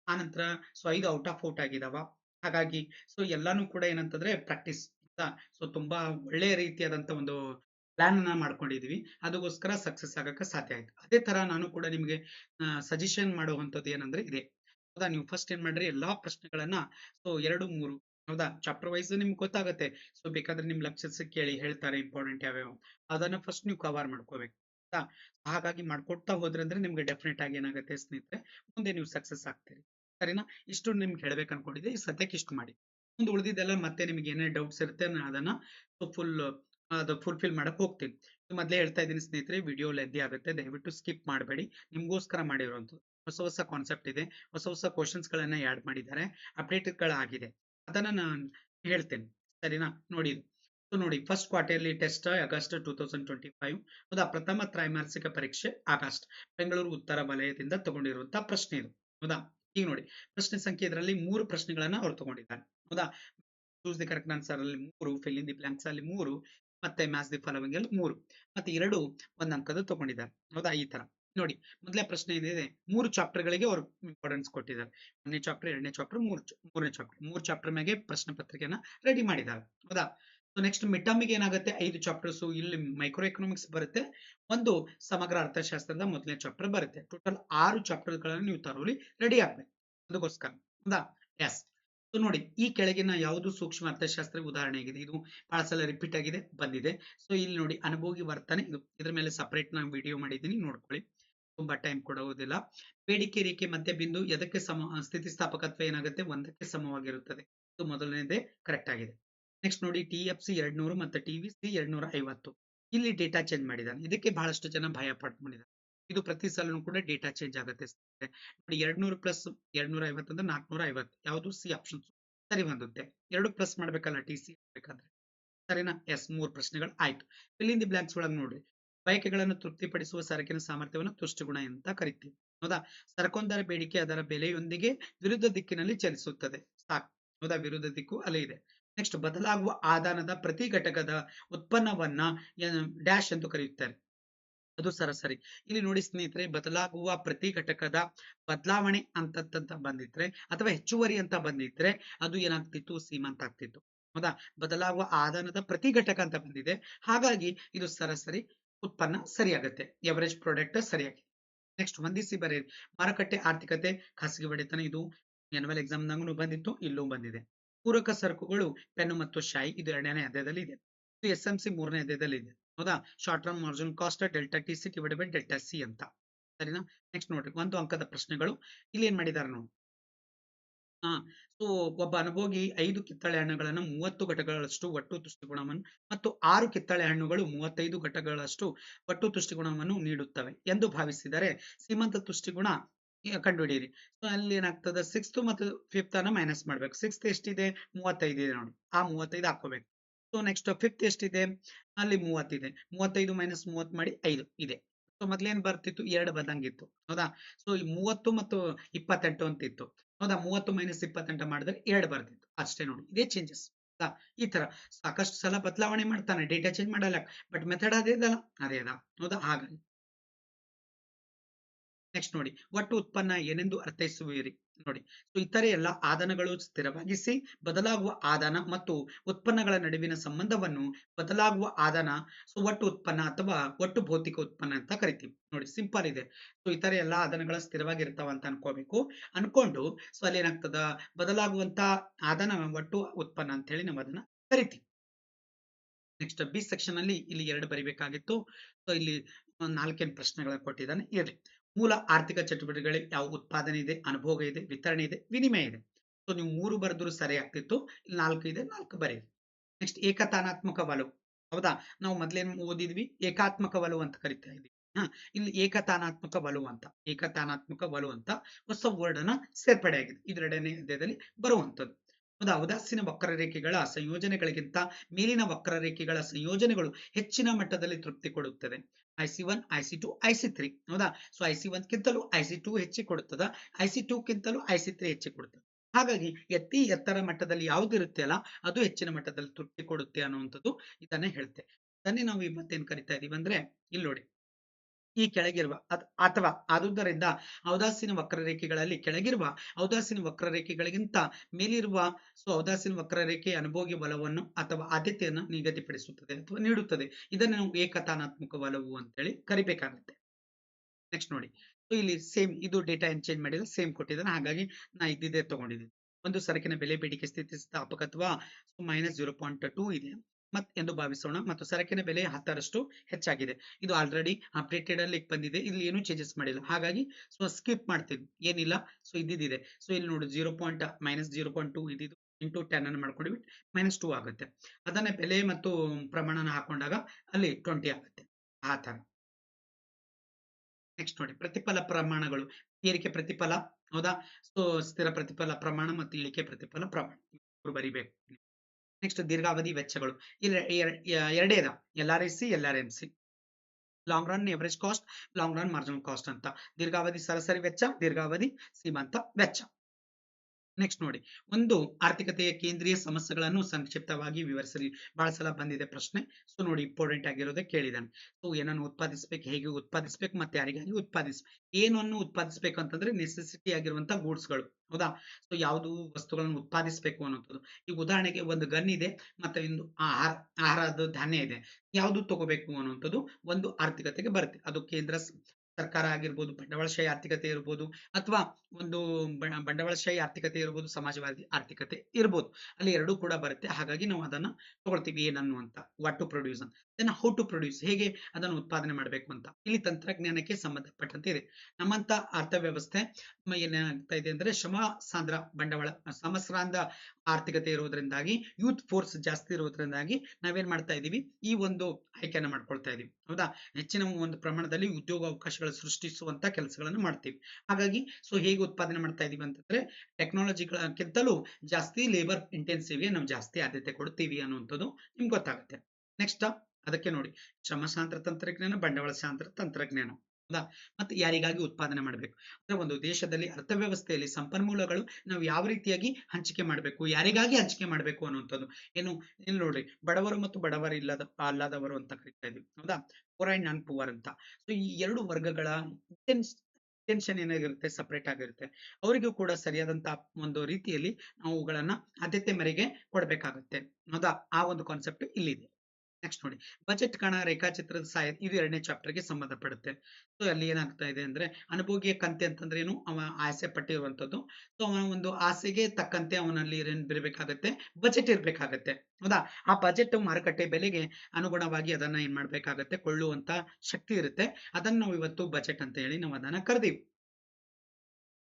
ಆನಂತರ ಸೊ ಐದು ಔಟ್ ಆಫ್ ಔಟ್ ಆಗಿದಾವ. ಹಾಗಾಗಿ ಸೊ ಎಲ್ಲಾನು ಕೂಡ ಏನಂತಂದ್ರೆ ಪ್ರಾಕ್ಟೀಸ್ ಸೊ ತುಂಬಾ ಒಳ್ಳೆಯ ರೀತಿಯಾದಂತ ಒಂದು ಪ್ಲಾನ್ ಅನ್ನ ಮಾಡ್ಕೊಂಡಿದೀವಿ. ಅದಕ್ಕೋಸ್ಕರ ಸಕ್ಸಸ್ ಆಗಕ್ಕೆ ಸಾಧ್ಯ ಆಯ್ತು. ಅದೇ ತರ ನಾನು ಕೂಡ ನಿಮಗೆ ಸಜೆಷನ್ ಮಾಡುವಂತದ್ದು ಏನಂದ್ರೆ ಇದೆ. ಹೌದಾ? ನೀವು ಫಸ್ಟ್ ಏನ್ ಮಾಡ್ರಿ? ಎಲ್ಲಾ ಪ್ರಶ್ನೆಗಳನ್ನ ಸೊ ಎರಡು, ಮೂರು ಹೌದಾ? ಚಾಪ್ಟರ್ ವೈಸ್ ನಿಮ್ಗೆ ಗೊತ್ತಾಗುತ್ತೆ. ಸೊ ಬೇಕಾದ್ರೆ ನಿಮ್ ಲೆಕ್ಚರ್ಸ್ ಕೇಳಿ ಹೇಳ್ತಾರೆ ಇಂಪಾರ್ಟೆಂಟ್ ಯಾವ್ಯಾವ. ಅದನ್ನ ಫಸ್ಟ್ ನೀವು ಕವರ್ ಮಾಡ್ಕೋಬೇಕು. ಹಾಗಾಗಿ ಮಾಡ್ಕೊಡ್ತಾ ಹೋದ್ರೆ ಅಂದ್ರೆ ನಿಮ್ಗೆ ಡೆಫಿನೆಟ್ ಆಗಿ ಏನಾಗುತ್ತೆ ಸ್ನೇಹಿತರೆ? ಮುಂದೆ ನೀವು ಸಕ್ಸಸ್ ಆಗ್ತೀರಿ. ಸರಿನಾ? ಇಷ್ಟು ನಿಮ್ಗೆ ಹೇಳ್ಬೇಕು ಅನ್ಕೊಂಡಿದ್ದೆ. ಈ ಸದ್ಯಕ್ಕೆ ಇಷ್ಟು ಮಾಡಿ. ಮುಂದೆ ಉಳಿದಿದ್ದೆಲ್ಲ ಮತ್ತೆ ನಿಮ್ಗೆ ಏನೇ ಡೌಟ್ಸ್ ಇರುತ್ತೆ ನಾನು ಅದನ್ನ ಫುಲ್ ಅದು ಫುಲ್ಫಿಲ್ ಮಾಡಕ್ ಹೋಗ್ತೀನಿ. ಮೊದಲೇ ಹೇಳ್ತಾ ಇದ್ದೀನಿ ಸ್ನೇಹಿತರೆ ವಿಡಿಯೋ ಲೆಂದಿ ಆಗುತ್ತೆ. ದಯವಿಟ್ಟು ಸ್ಕಿಪ್ ಮಾಡಬೇಡಿ. ನಿಮ್ಗೋಸ್ಕರ ಮಾಡಿರುವಂಥದ್ದು ಹೊಸ ಹೊಸ ಕಾನ್ಸೆಪ್ಟ್ ಇದೆ. ಹೊಸ ಹೊಸ ಕ್ವಶನ್ಸ್ ಗಳನ್ನ ಆಡ್ ಮಾಡಿದ್ದಾರೆ. ಅಪ್ಡೇಟ್ ಗಳಾಗಿದೆ. ಅದನ್ನ ನಾನು ಹೇಳ್ತೇನೆ. ಸರಿನಾ? ನೋಡಿ ಸೊ ನೋಡಿ first quarterly test August two thousand twenty five ಹೌದಾ ಪ್ರಥಮ ತ್ರೈಮಾಸಿಕ ಪರೀಕ್ಷೆ ಆಗಸ್ಟ್ ಬೆಂಗಳೂರು ಉತ್ತರ ವಲಯದಿಂದ ತಗೊಂಡಿರುವಂತಹ ಪ್ರಶ್ನೆ ಇದು. ಹೌದಾ? ಈಗ ನೋಡಿ, ಪ್ರಶ್ನೆ ಸಂಖ್ಯೆ ಇದರಲ್ಲಿ ಮೂರು ಪ್ರಶ್ನೆಗಳನ್ನ ಅವ್ರು ತಗೊಂಡಿದ್ದಾರೆ. ಹೌದಾ? ಚೂಸ್ ದಿ ಕರೆಕ್ಟ್ ಆನ್ಸರ್ ಅಲ್ಲಿ ಮೂರು ಫಿಲ್ ಇನ್ ದಿ ಬ್ಲಾಂಕ್ಸ್ ಅಲ್ಲಿ ಮೂರು, ಮತ್ತೆ ಮ್ಯಾಚ್ ದಿ ಫಾಲೋವಿಂಗ್ ಅಲ್ಲಿ ಮೂರು. ಮತ್ತೆ ಎರಡು ಒಂದ್ ಅಂಕದ ತಗೊಂಡಿದ್ದಾರೆ. ಹೌದಾ? ಈ ತರ. ನೋಡಿ, ಮೊದಲೇ ಪ್ರಶ್ನೆ ಏನಿದೆ ಮೂರು ಚಾಪ್ಟರ್ ಗಳಿಗೆ ಅವರು ಇಂಪಾರ್ಟೆನ್ಸ್ ಕೊಟ್ಟಿದ್ದಾರೆ. ಒಂದನೇ ಚಾಪ್ಟರ್, ಎರಡನೇ ಚಾಪ್ಟರ್, ಮೂರು ಮೂರನೇ ಚಾಪ್ಟರ್. ಮೂರು ಚಾಪ್ಟರ್ ಮೇಲೆ ಪ್ರಶ್ನೆ ಪತ್ರಿಕೆನ ರೆಡಿ ಮಾಡಿದ್ದಾರೆ. ಹೌದಾ? ಸೊ ನೆಕ್ಸ್ಟ್ ಮಿಡ್ ಏನಾಗುತ್ತೆ? ಐದು ಚಾಪ್ಟರ್ಸ್ ಇಲ್ಲಿ ಮೈಕ್ರೋ ಎಕನಾಮಿಕ್ಸ್ ಬರುತ್ತೆ. ಒಂದು ಸಮಗ್ರ ಅರ್ಥಶಾಸ್ತ್ರದ ಮೊದಲನೇ ಚಾಪ್ಟರ್ ಬರುತ್ತೆ. ಟೋಟಲ್ ಆರು ಚಾಪ್ಟರ್ಗಳನ್ನು ನೀವು ತರೋಲಿ ರೆಡಿ ಆಗ್ಬೇಕು. ಅದಕ್ಕೋಸ್ಕರ. ಹೌದಾ? ಎಸ್ ಸೊ ನೋಡಿ, ಈ ಕೆಳಗಿನ ಯಾವುದು ಸೂಕ್ಷ್ಮ ಅರ್ಥಶಾಸ್ತ್ರ ಉದಾಹರಣೆ ಆಗಿದೆ. ಇದು ಬಹಳ ಸಲ ರಿಪೀಟ್ ಆಗಿದೆ, ಬಂದಿದೆ. ಸೊ ಇಲ್ಲಿ ನೋಡಿ, ಅನುಭೋಗಿ ವರ್ತನೆ, ಇದು ಇದ್ರ ಮೇಲೆ ಸಪರೇಟ್ ನಾನು ವಿಡಿಯೋ ಮಾಡಿದ್ದೀನಿ, ನೋಡ್ಕೊಳ್ಳಿ. ತುಂಬಾ ಟೈಮ್ ಕೊಡುವುದಿಲ್ಲ ಬೇಡಿಕೆ, ರೇಖೆ, ಮಧ್ಯ ಬಿಂದು ಎದಕ್ಕೆ ಸಮ ಸ್ಥಿತಿಸ್ಥಾಪಕತ್ವ ಏನಾಗುತ್ತೆ? ಒಂದಕ್ಕೆ ಸಮವಾಗಿರುತ್ತದೆ. ಇದು ಮೊದಲನೇದೇ ಕರೆಕ್ಟ್ ಆಗಿದೆ. ನೆಕ್ಸ್ಟ್ ನೋಡಿ ಟಿ ಎಫ್ ಸಿ ಎರಡ್ ನೂರು ಮತ್ತೆ ಟಿ ವಿ ಸಿ ಎರಡ್ನೂರ ಐವತ್ತು ಇಲ್ಲಿ ಡೇಟಾ ಚೇಂಜ್ ಮಾಡಿದ್ದಾನೆ. ಇದಕ್ಕೆ ಬಹಳಷ್ಟು ಜನ ಭಯ ಪಡ್ಕೊಂಡಿದ್ದಾರೆ ಇದು ಪ್ರತಿ ಸಲನೂ ಕೂಡ ಡೇಟಾ ಚೇಂಜ್ ಆಗುತ್ತೆ. ನೋಡಿ ಎರಡ್ ನೂರು ಪ್ಲಸ್ ಎರಡ್ ನೂರ ಐವತ್ತು ಅಂದ್ರೆ ನಾಲ್ಕನೂರ ಐವತ್ತು ಯಾವುದು ಸಿ ಆಪ್ಷನ್ ಸರಿ ಬಂದುತ್ತೆ ಎರಡು ಪ್ಲಸ್ ಮಾಡ್ಬೇಕಲ್ಲ ಟಿ ಸಿ ಬೇಕಾದ್ರೆ. ಸರಿನಾ? ಎಸ್ ಮೂರು ಪ್ರಶ್ನೆಗಳು ಆಯ್ತು. ಇಲ್ಲಿಂದ ಬ್ಲಾಂಕ್ಸ್ ಒಳಗೆ ನೋಡ್ರಿ. ಬಯಕೆಗಳನ್ನು ತೃಪ್ತಿಪಡಿಸುವ ಸರಕಿನ ಸಾಮರ್ಥ್ಯವನ್ನು ತುಷ್ಟಿಗುಣ ಅಂತ ಕರಿತೀವಿ. ಹೌದಾ? ಸರಕೊಂದರ ಬೇಡಿಕೆ ಅದರ ಬೆಲೆಯೊಂದಿಗೆ ವಿರುದ್ಧ ದಿಕ್ಕಿನಲ್ಲಿ ಚಲಿಸುತ್ತದೆ. ಸಾಕು. ಹೌದಾ? ವಿರುದ್ಧ ದಿಕ್ಕು ಅಲ್ಲೇ ಇದೆ. ನೆಕ್ಸ್ಟ್ ಬದಲಾಗುವ ಆದಾನದ ಪ್ರತಿ ಘಟಕದ ಉತ್ಪನ್ನವನ್ನ ಡ್ಯಾಶ್ ಎಂದು ಕರೆಯುತ್ತಾರೆ. ಅದು ಸರಾಸರಿ. ಇಲ್ಲಿ ನೋಡಿ ಸ್ನೇಹಿತರೆ, ಬದಲಾಗುವ ಪ್ರತಿ ಘಟಕದ ಬದಲಾವಣೆ ಅಂತ ಬಂದಿದ್ರೆ, ಅಥವಾ ಹೆಚ್ಚುವರಿ ಅಂತ ಬಂದಿದ್ರೆ, ಅದು ಏನಾಗ್ತಿತ್ತು? ಸೀಮಂತ ಆಗ್ತಿತ್ತು. ಹೌದಾ? ಬದಲಾಗುವ ಆದಾನದ ಪ್ರತಿ ಘಟಕ ಅಂತ ಬಂದಿದೆ. ಹಾಗಾಗಿ ಇದು ಸರಾಸರಿ, ಉತ್ಪನ್ನ ಸರಿಯಾಗತ್ತೆ. ಎವರೇಜ್ ಪ್ರಾಡಕ್ಟ್ ಸರಿಯಾಗಿ. ನೆಕ್ಸ್ಟ್ ಹೊಂದಿಸಿ ಬರೀ ಮಾರುಕಟ್ಟೆ ಆರ್ಥಿಕತೆ, ಖಾಸಗಿ ಒಡೆತನ ಇದು. ಎನ್ವಲ್ ಎಕ್ಸಾಮ್ ನಂಗೂ ಬಂದಿತ್ತು, ಇಲ್ಲೂ ಬಂದಿದೆ. ಪೂರಕ ಸರಕುಗಳು, ಪೆನ್ನು ಮತ್ತು ಶಾಯಿ, ಇದು ಎರಡನೇ ಅಧ್ಯಾಯದಲ್ಲಿ ಇದೆ. ಇದು ಎಸ್ ಎಂ ಸಿ ಮೂರನೇ ಅಧ್ಯಾಯದಲ್ಲಿ ಇದೆ. ಹೌದಾ? Short term margin cost delta T C divide by delta C ಅಂತ. ಸರಿನಾ? ನೆಕ್ಸ್ಟ್ ನೋಡ್ರಿ. ಒಂದು ಅಂಕದ ಪ್ರಶ್ನೆಗಳು. ಇಲ್ಲಿ ಏನ್ ಮಾಡಿದಾರೆ ನೋಡಿ. ಹಾ ಸೊ ಒಬ್ಬ ಅನುಭೋಗಿ ಐದು ಕಿತ್ತಳೆ ಹಣ್ಣುಗಳನ್ನು ಮೂವತ್ತು ಘಟಕಗಳಷ್ಟು ಒಟ್ಟು ತುಷ್ಟಿಗುಣವನ್ನು ಮತ್ತು ಆರು ಕಿತ್ತಳೆ ಹಣ್ಣುಗಳು ಮೂವತ್ತೈದು ಘಟಕಗಳಷ್ಟು ಒಟ್ಟು ತುಷ್ಟಿಗುಣವನ್ನು ನೀಡುತ್ತವೆ ಎಂದು ಭಾವಿಸಿದರೆ ಸೀಮಂತ ತುಷ್ಟಿಗುಣ ಕಂಡುಹಿಡಿಯಿರಿ. ಸೊ ಅಲ್ಲಿ ಏನಾಗ್ತದೆ? ಸಿಕ್ಸ್ತ್ ಮತ್ತು ಫಿಫ್ತ್ ಅನ್ನ ಮೈನಸ್ ಮಾಡ್ಬೇಕು. ಸಿಕ್ಸ್ತ್ ಎಷ್ಟಿದೆ? ಮೂವತ್ತೈದು ಇದೆ ನೋಡಿ. ಆ ಮೂವತ್ತೈದು ಹಾಕೋಬೇಕು ಸೊ ನೆಕ್ಸ್ಟ್ ಫಿಫ್ತ್ ಎಷ್ಟಿದೆ? ಅಲ್ಲಿ ಮೂವತ್ತಿದೆ ಮೂವತ್ತೈದು ಮೈನಸ್ ಮೂವತ್ತು ಮಾಡಿ ಐದು ಇದೆ. ಸೊ ಮೊದ್ಲೇನ್ ಬರ್ತಿತ್ತು? ಎರಡು ಬದಂಗಿತ್ತು. ಹೌದಾ? ಸೊ ಈ ಮೂವತ್ತು ಮತ್ತು ಇಪ್ಪತ್ತೆಂಟು ಅಂತ ಇತ್ತು ಹೌದಾ? ಮೂವತ್ತು ಮೈನಸ್ ಇಪ್ಪತ್ತೆಂಟು ಮಾಡಿದ್ರೆ ಎರಡು ಬರ್ತಿತ್ತು. ಅಷ್ಟೇ ನೋಡಿ. ಇದೇ ಚೇಂಜಸ್ ಈ ತರ ಸಾಕಷ್ಟು ಸಲ ಬದಲಾವಣೆ ಮಾಡ್ತಾನೆ. ಡೇಟಾ ಚೇಂಜ್ ಮಾಡಲ್ಲ. ಬಟ್ ಮೆಥಡ್ ಅದೇ ಇದಲ್ಲ. ಅದೇ ಅದ. ಹೌದಾ? ಹಾಗಾಗಿ. ನೆಕ್ಸ್ಟ್ ನೋಡಿ. ಒಟ್ಟು ಉತ್ಪನ್ನ ಏನೆಂದು ಅರ್ಥೈಸುವಿರಿ? ನೋಡಿ. ಸೊ ಇತರೆ ಎಲ್ಲ ಆದಾನಗಳು ಸ್ಥಿರವಾಗಿಸಿ ಬದಲಾಗುವ ಆದಾನ ಮತ್ತು ಉತ್ಪನ್ನಗಳ ನಡುವಿನ ಸಂಬಂಧವನ್ನು ಬದಲಾಗುವ ಆದಾನ ಸೊ ಒಟ್ಟು ಉತ್ಪನ್ನ ಅಥವಾ ಒಟ್ಟು ಭೌತಿಕ ಉತ್ಪನ್ನ ಅಂತ ಕರಿತೀವಿ. ನೋಡಿ ಸಿಂಪಲ್ ಇದೆ. ಸೊ ಇತರೆ ಎಲ್ಲ ಆದಾನಗಳ ಸ್ಥಿರವಾಗಿರ್ತಾವ ಅಂತ ಅನ್ಕೋಬೇಕು. ಅನ್ಕೊಂಡು ಸೊ ಅಲ್ಲಿ ಏನಾಗ್ತದ? ಬದಲಾಗುವಂತ ಆದಾನ ಒಟ್ಟು ಉತ್ಪನ್ನ ಅಂತ ಹೇಳಿ ನಾವು ಅದನ್ನ ಕರಿತೀವಿ. ನೆಕ್ಸ್ಟ್ ಬಿ ಸೆಕ್ಷನ್ ಅಲ್ಲಿ ಇಲ್ಲಿ ಎರಡು ಬರಿಬೇಕಾಗಿತ್ತು. ಸೊ ಇಲ್ಲಿ ನಾಲ್ಕೇನು ಪ್ರಶ್ನೆಗಳನ್ನ ಕೊಟ್ಟಿದ್ದಾನೆ. ಇರ್ಲಿ. ಮೂಲ ಆರ್ಥಿಕ ಚಟುವಟಿಕೆಗಳು ಯಾವ ಉತ್ಪಾದನೆ ಇದೆ, ಅನುಭೋಗ ಇದೆ, ವಿತರಣೆ ಇದೆ, ವಿನಿಮಯ ಇದೆ. ಸೊ ನೀವು ಮೂರು ಬರೆದ್ರು ಸರಿ ಆಗ್ತಿತ್ತು ನಾಲ್ಕು ಇದೆ, ನಾಲ್ಕು ಬರೀ ನೆಕ್ಸ್ಟ್ ಏಕತಾನಾತ್ಮಕ ಒಲವು. ಹೌದಾ? ನಾವು ಮೊದ್ಲೇನ್ ಓದಿದ್ವಿ, ಏಕಾತ್ಮಕ ಒಲವು ಅಂತ ಕರಿತಾ ಇದ್ವಿ ಹಾ, ಇಲ್ಲಿ ಏಕತಾನಾತ್ಮಕ ಒಲವು ಅಂತ, ಏಕತಾನಾತ್ಮಕ ಒಲವು ಅಂತ ಹೊಸ ವರ್ಡ್ ಅನ್ನ ಸೇರ್ಪಡೆ ಆಗಿದೆ ಇದೆರಡನೇ ಅಧ್ಯಾಯದಲ್ಲಿ ಬರುವಂತದ್ದು ಹೌದಾ ಉದಾಸೀನ ವಕ್ರರೇಖೆಗಳ ಸಂಯೋಜನೆಗಳಿಗಿಂತ ಮೇಲಿನ ವಕ್ರರೇಖೆಗಳ ಸಂಯೋಜನೆಗಳು ಹೆಚ್ಚಿನ ಮಟ್ಟದಲ್ಲಿ ತೃಪ್ತಿ ಕೊಡುತ್ತದೆ. I C one I C two I C three ಹೌದಾ? ಸೊ ಐ ಸಿ ಒನ್ ಕಿಂತಲೂ ಸಿ ಟೂ ಹೆಚ್ಚಿ ಕೊಡುತ್ತದ? ಸಿ ಟೂ ಕಿಂತಲೂ ಸಿ ತ್ರೀ ಹೆಚ್ಚಿ ಕೊಡುತ್ತದೆ? ಹಾಗಾಗಿ ಎತ್ತಿ ಎತ್ತರ ಮಟ್ಟದಲ್ಲಿ ಯಾವ್ದು ಇರುತ್ತೆ ಅಲ್ಲ, ಅದು ಹೆಚ್ಚಿನ ಮಟ್ಟದಲ್ಲಿ ತೃಪ್ತಿ ಕೊಡುತ್ತೆ ಅನ್ನುವಂಥದ್ದು ಇದನ್ನೇ ಹೇಳುತ್ತೆ ಇದನ್ನೇ ನಾವು ಇವತ್ತೇನ್ ಕರಿತಾ ಇದೀವಿ ಅಂದ್ರೆ, ಇಲ್ಲಿ ನೋಡಿ. ಈ ಕೆಳಗಿರುವ ಅಥವಾ ಆದುದರಿಂದ ಔದಾಸೀನ ವಕ್ರರೇಖೆಗಳಲ್ಲಿ ಕೆಳಗಿರುವ ಔದಾಸೀನ ವಕ್ರರೇಖೆಗಳಿಗಿಂತ ಮೇಲಿರುವ ಸೊ ಔದಾಸೀನ ವಕ್ರರೇಖೆ ಅನುಭೋಗಿ ಬಲವನ್ನು ಅಥವಾ ಆದ್ಯತೆಯನ್ನು ನಿಗದಿಪಡಿಸುತ್ತದೆ ಅಥವಾ ನೀಡುತ್ತದೆ. ಇದನ್ನು ಏಕತಾನಾತ್ಮಕ ಒಲವು ಅಂತೇಳಿ ಕರಿಬೇಕಾಗುತ್ತೆ. ನೆಕ್ಸ್ಟ್ ನೋಡಿ. ಇಲ್ಲಿ ಸೇಮ್ ಇದು ಡೇಟಾ ಏನ್ ಚೇಂಜ್ ಮಾಡಿದ್ರೆ ಸೇಮ್ ಕೊಟ್ಟಿದ್ದಾನೆ. ಹಾಗಾಗಿ ನಾ ಇದ್ದಿದ್ದೇ ತಗೊಂಡಿದ್ದೀನಿ. ಒಂದು ಸರಕಿನ ಬೆಲೆ, ಬೇಡಿಕೆ, ಸ್ಥಿತಿ ಸ್ಥಾಪಕತ್ವ ಮೈನಸ್ ಜೀರೋ ಪಾಯಿಂಟ್ ಟೂ ಇದೆ. ಮತ್ ಎಂದು ಭಾವಿಸೋಣ. ಮತ್ತು ಸರಕಿನ ಬೆಲೆ ಹತ್ತರಷ್ಟು ಹೆಚ್ಚಾಗಿದೆ. ಇದು ಆಲ್ರೆಡಿ ಅಪ್ಡೇಟೆಡ್ ಅಲ್ಲಿ ಬಂದಿದೆ. ಇಲ್ಲಿ ಏನು ಚೇಂಜಸ್ ಮಾಡಿಲ್ಲ. ಹಾಗಾಗಿ ಸೊ ಸ್ಕಿಪ್ ಮಾಡ್ತೀನಿ ಏನಿಲ್ಲ. ಸೊ ಇದ್ದಿದೆ ಸೊ ಇಲ್ಲಿ ನೋಡಿ zero point minus zero point two ಇದ್ದಿದ್ದು ಇಂಟು ಟೆನ್ ಅನ್ನು ಮಾಡ್ಕೊಂಡ್ವಿ. ಮೈನಸ್ ಟೂ ಆಗುತ್ತೆ. ಅದನ್ನ ಬೆಲೆ ಮತ್ತು ಪ್ರಮಾಣನ ಹಾಕೊಂಡಾಗ ಅಲ್ಲಿ ಟ್ವೆಂಟಿ ಆಗುತ್ತೆ. ಆ ತರ ನೆಕ್ಸ್ಟ್ ನೋಡಿ. ಪ್ರತಿಫಲ ಪ್ರಮಾಣಗಳು. ಏರಿಕೆ ಪ್ರತಿಫಲ. ಹೌದಾ? ಸೊ ಸ್ಥಿರ ಪ್ರತಿಫಲ ಪ್ರಮಾಣ ಮತ್ತು ಇಳಿಕೆ ಪ್ರತಿಫಲ ಪ್ರಮಾಣ. ಬರಿಬೇಕು. ನೆಕ್ಸ್ಟ್ ದೀರ್ಘಾವಧಿ ವೆಚ್ಚಗಳು. ಇಲ್ಲಿ ಎರ- ಎ- ಎರಡೇ ಇದಾವ. L R S C L R M C long run average cost long run marginal cost ಅಂತ. ದೀರ್ಘಾವಧಿ ಸರಾಸರಿ ವೆಚ್ಚ, ದೀರ್ಘಾವಧಿ ಸೀಮಾಂತ ವೆಚ್ಚ. ನೆಕ್ಸ್ಟ್ ನೋಡಿ. ಒಂದು ಆರ್ಥಿಕತೆಯ ಕೇಂದ್ರೀಯ ಸಮಸ್ಯೆಗಳನ್ನು ಸಂಕ್ಷಿಪ್ತವಾಗಿ ವಿವರಿಸಲಿ. ಬಹಳ ಸಲ ಬಂದಿದೆ ಪ್ರಶ್ನೆ. ಸೊ ನೋಡಿ ಇಂಪಾರ್ಟೆಂಟ್ ಆಗಿರೋದೇ ಕೇಳಿದಾನೆ. ಸೊ ಏನನ್ನು ಉತ್ಪಾದಿಸಬೇಕು, ಹೇಗೆ ಉತ್ಪಾದಿಸಬೇಕು, ಮತ್ತೆ ಯಾರಿಗಾಗಿ ಉತ್ಪಾದಿಸಬೇಕು? ಏನನ್ನು ಉತ್ಪಾದಿಸಬೇಕು ಅಂತಂದ್ರೆ ನೆಸೆಸಿಟಿ ಆಗಿರುವಂತಹ ಗೂಡ್ಸ್ಗಳು ಹೌದಾ? ಸೊ ಯಾವುದು ವಸ್ತುಗಳನ್ನು ಉತ್ಪಾದಿಸಬೇಕು ಅನ್ನೋದು. ಈಗ ಉದಾಹರಣೆಗೆ ಒಂದು ಗನ್ ಇದೆ, ಮತ್ತೆ ಒಂದು ಆಹಾರ, ಆಹಾರದ ಧಾನ್ಯ ಇದೆ. ಯಾವುದು ತಗೋಬೇಕು ಅನ್ನುವಂಥದ್ದು ಒಂದು ಆರ್ಥಿಕತೆಗೆ ಬರುತ್ತೆ. ಅದು ಕೇಂದ್ರ ಸರ್ಕಾರ ಆಗಿರ್ಬೋದು, ಬಂಡವಾಳಶಾಹಿ ಆರ್ಥಿಕತೆ ಇರ್ಬೋದು ಅಥವಾ ಒಂದು ಬಂಡವಾಳಶಾಹಿ ಆರ್ಥಿಕತೆ ಇರ್ಬೋದು, ಸಮಾಜವಾದಿ ಆರ್ಥಿಕತೆ ಇರ್ಬೋದು. ಅಲ್ಲಿ ಎರಡೂ ಕೂಡ ಬರುತ್ತೆ. ಹಾಗಾಗಿ ನಾವು ಅದನ್ನ ತಗೊಳ್ತೀವಿ ಏನನ್ನು ಅಂತ. ವಾಟ್ ಟು ಪ್ರೊಡ್ಯೂಸ್ ಅಂತ. ದೆನ್ ಹೌ ಟು ಪ್ರೊಡ್ಯೂಸ್ ಹೇಗೆ ಅದನ್ನು ಉತ್ಪಾದನೆ ಮಾಡಬೇಕು ಅಂತ. ಇಲ್ಲಿ ತಂತ್ರಜ್ಞಾನಕ್ಕೆ ಸಂಬಂಧಪಟ್ಟಂತೆ ಇದೆ. ನಮ್ಮಂತ ಅರ್ಥವ್ಯವಸ್ಥೆ ಏನಾಗ್ತಾ ಇದೆ ಅಂದ್ರೆ ಶ್ರಮ ಸಾಂದ್ರ ಬಂಡವಾಳ, ಸಮಸ್ರಾಂದ ಆರ್ಥಿಕತೆ ಇರೋದ್ರಿಂದಾಗಿ ಯೂತ್ ಫೋರ್ಸ್ ಜಾಸ್ತಿ ಇರೋದ್ರಿಂದಾಗಿ ನಾವೇನ್ ಮಾಡ್ತಾ ಇದೀವಿ ಈ ಒಂದು ಆಯ್ಕೆಯನ್ನು ಮಾಡ್ಕೊಳ್ತಾ ಇದೀವಿ ಹೌದಾ? ಹೆಚ್ಚಿನ ಒಂದು ಪ್ರಮಾಣದಲ್ಲಿ ಉದ್ಯೋಗ ಅವಕಾಶಗಳ ಸೃಷ್ಟಿಸುವಂತ ಕೆಲಸಗಳನ್ನು ಮಾಡ್ತೀವಿ. ಹಾಗಾಗಿ ಸೊ ಹೇಗೆ ಉತ್ಪಾದನೆ ಮಾಡ್ತಾ ಇದೀವಿ ಅಂತಂದ್ರೆ ಟೆಕ್ನಾಲಜಿಗಳಕ್ಕಿಂತಲೂ ಜಾಸ್ತಿ ಲೇಬರ್ ಇಂಟೆನ್ಸಿವ್ಗೆ ನಾವು ಜಾಸ್ತಿ ಆದ್ಯತೆ ಕೊಡ್ತೀವಿ ಅನ್ನುವಂಥದ್ದು ನಿಮ್ಗೆ ಗೊತ್ತಾಗುತ್ತೆ. ನೆಕ್ಸ್ಟ್ ಅದಕ್ಕೆ ನೋಡಿ, ಶ್ರಮ ಸಾಂದ್ರ ತಂತ್ರಜ್ಞಾನ, ಬಂಡವಾಳ ಸಾಂದ್ರ ತಂತ್ರಜ್ಞಾನ. ಹೌದಾ ಮತ್ತೆ ಯಾರಿಗಾಗಿ ಉತ್ಪಾದನೆ ಮಾಡಬೇಕು? ಅಂದ್ರೆ ಒಂದು ದೇಶದಲ್ಲಿ ಅರ್ಥವ್ಯವಸ್ಥೆಯಲ್ಲಿ ಸಂಪನ್ಮೂಲಗಳು ನಾವು ಯಾವ ರೀತಿಯಾಗಿ ಹಂಚಿಕೆ ಮಾಡಬೇಕು? ಯಾರಿಗಾಗಿ ಹಂಚಿಕೆ ಮಾಡಬೇಕು ಅನ್ನುವಂಥದ್ದು? ಏನು, ಇಲ್ಲಿ ನೋಡ್ರಿ, ಬಡವರು ಮತ್ತು ಬಡವರು ಇಲ್ಲದ, ಅಲ್ಲದವರು ಅಂತ ಕರಿತಾ ಇದ್ವಿ. ಹೌದಾ? ಪೂರ್ ಅಂಡ್ ನಾನ್ ಪುವರ್ ಅಂತ. ಸೊ ಈ ಎರಡು ವರ್ಗಗಳ ಟೆನ್ಷನ್ ಏನಾಗಿರುತ್ತೆ? ಸಪ್ರೇಟ್ ಆಗಿರುತ್ತೆ. ಅವರಿಗೂ ಕೂಡ ಸರಿಯಾದಂತಹ ಒಂದು ರೀತಿಯಲ್ಲಿ ನಾವು ಅವುಗಳನ್ನ ಆದ್ಯತೆ ಮೇರೆಗೆ ಕೊಡಬೇಕಾಗುತ್ತೆ. ಹೌದಾ? ಆ ಒಂದು ಕಾನ್ಸೆಪ್ಟ್ ಇಲ್ಲಿದೆ. ನೆಕ್ಸ್ಟ್ ನೋಡಿ. ಬಜೆಟ್ ಕಣ, ರೇಖಾಚಿತ್ರದ ಸಹಾಯ, ಇದು ಎರಡನೇ ಚಾಪ್ಟರ್ಗೆ ಸಂಬಂಧಪಡುತ್ತೆ. ಸೊ ಅಲ್ಲಿ ಏನಾಗ್ತಾ ಇದೆ ಅಂದ್ರೆ, ಅನುಭೋಗಿಯ ಕಂತೆ ಅಂತಂದ್ರೆ ಏನು? ಅವ ಆಸೆ ಪಟ್ಟಿರುವಂತದ್ದು ಸೊ ಅವನ ಒಂದು ಆಸೆಗೆ ತಕ್ಕಂತೆ ಅವನಲ್ಲಿ ಏನ್ ಬಿರಬೇಕಾಗತ್ತೆ ಬಜೆಟ್ ಇರ್ಬೇಕಾಗತ್ತೆ. ಹೌದಾ? ಆ ಬಜೆಟ್ ಮಾರುಕಟ್ಟೆ ಬೆಲೆಗೆ ಅನುಗುಣವಾಗಿ ಅದನ್ನ ಏನ್ ಮಾಡ್ಬೇಕಾಗತ್ತೆ? ಕೊಳ್ಳುವಂತ ಶಕ್ತಿ ಇರುತ್ತೆ. ಅದನ್ನ ನಾವು ಇವತ್ತು ಬಜೆಟ್ ಅಂತ ಹೇಳಿ ನಾವು ಅದನ್ನ ಕರೆದೀವಿ.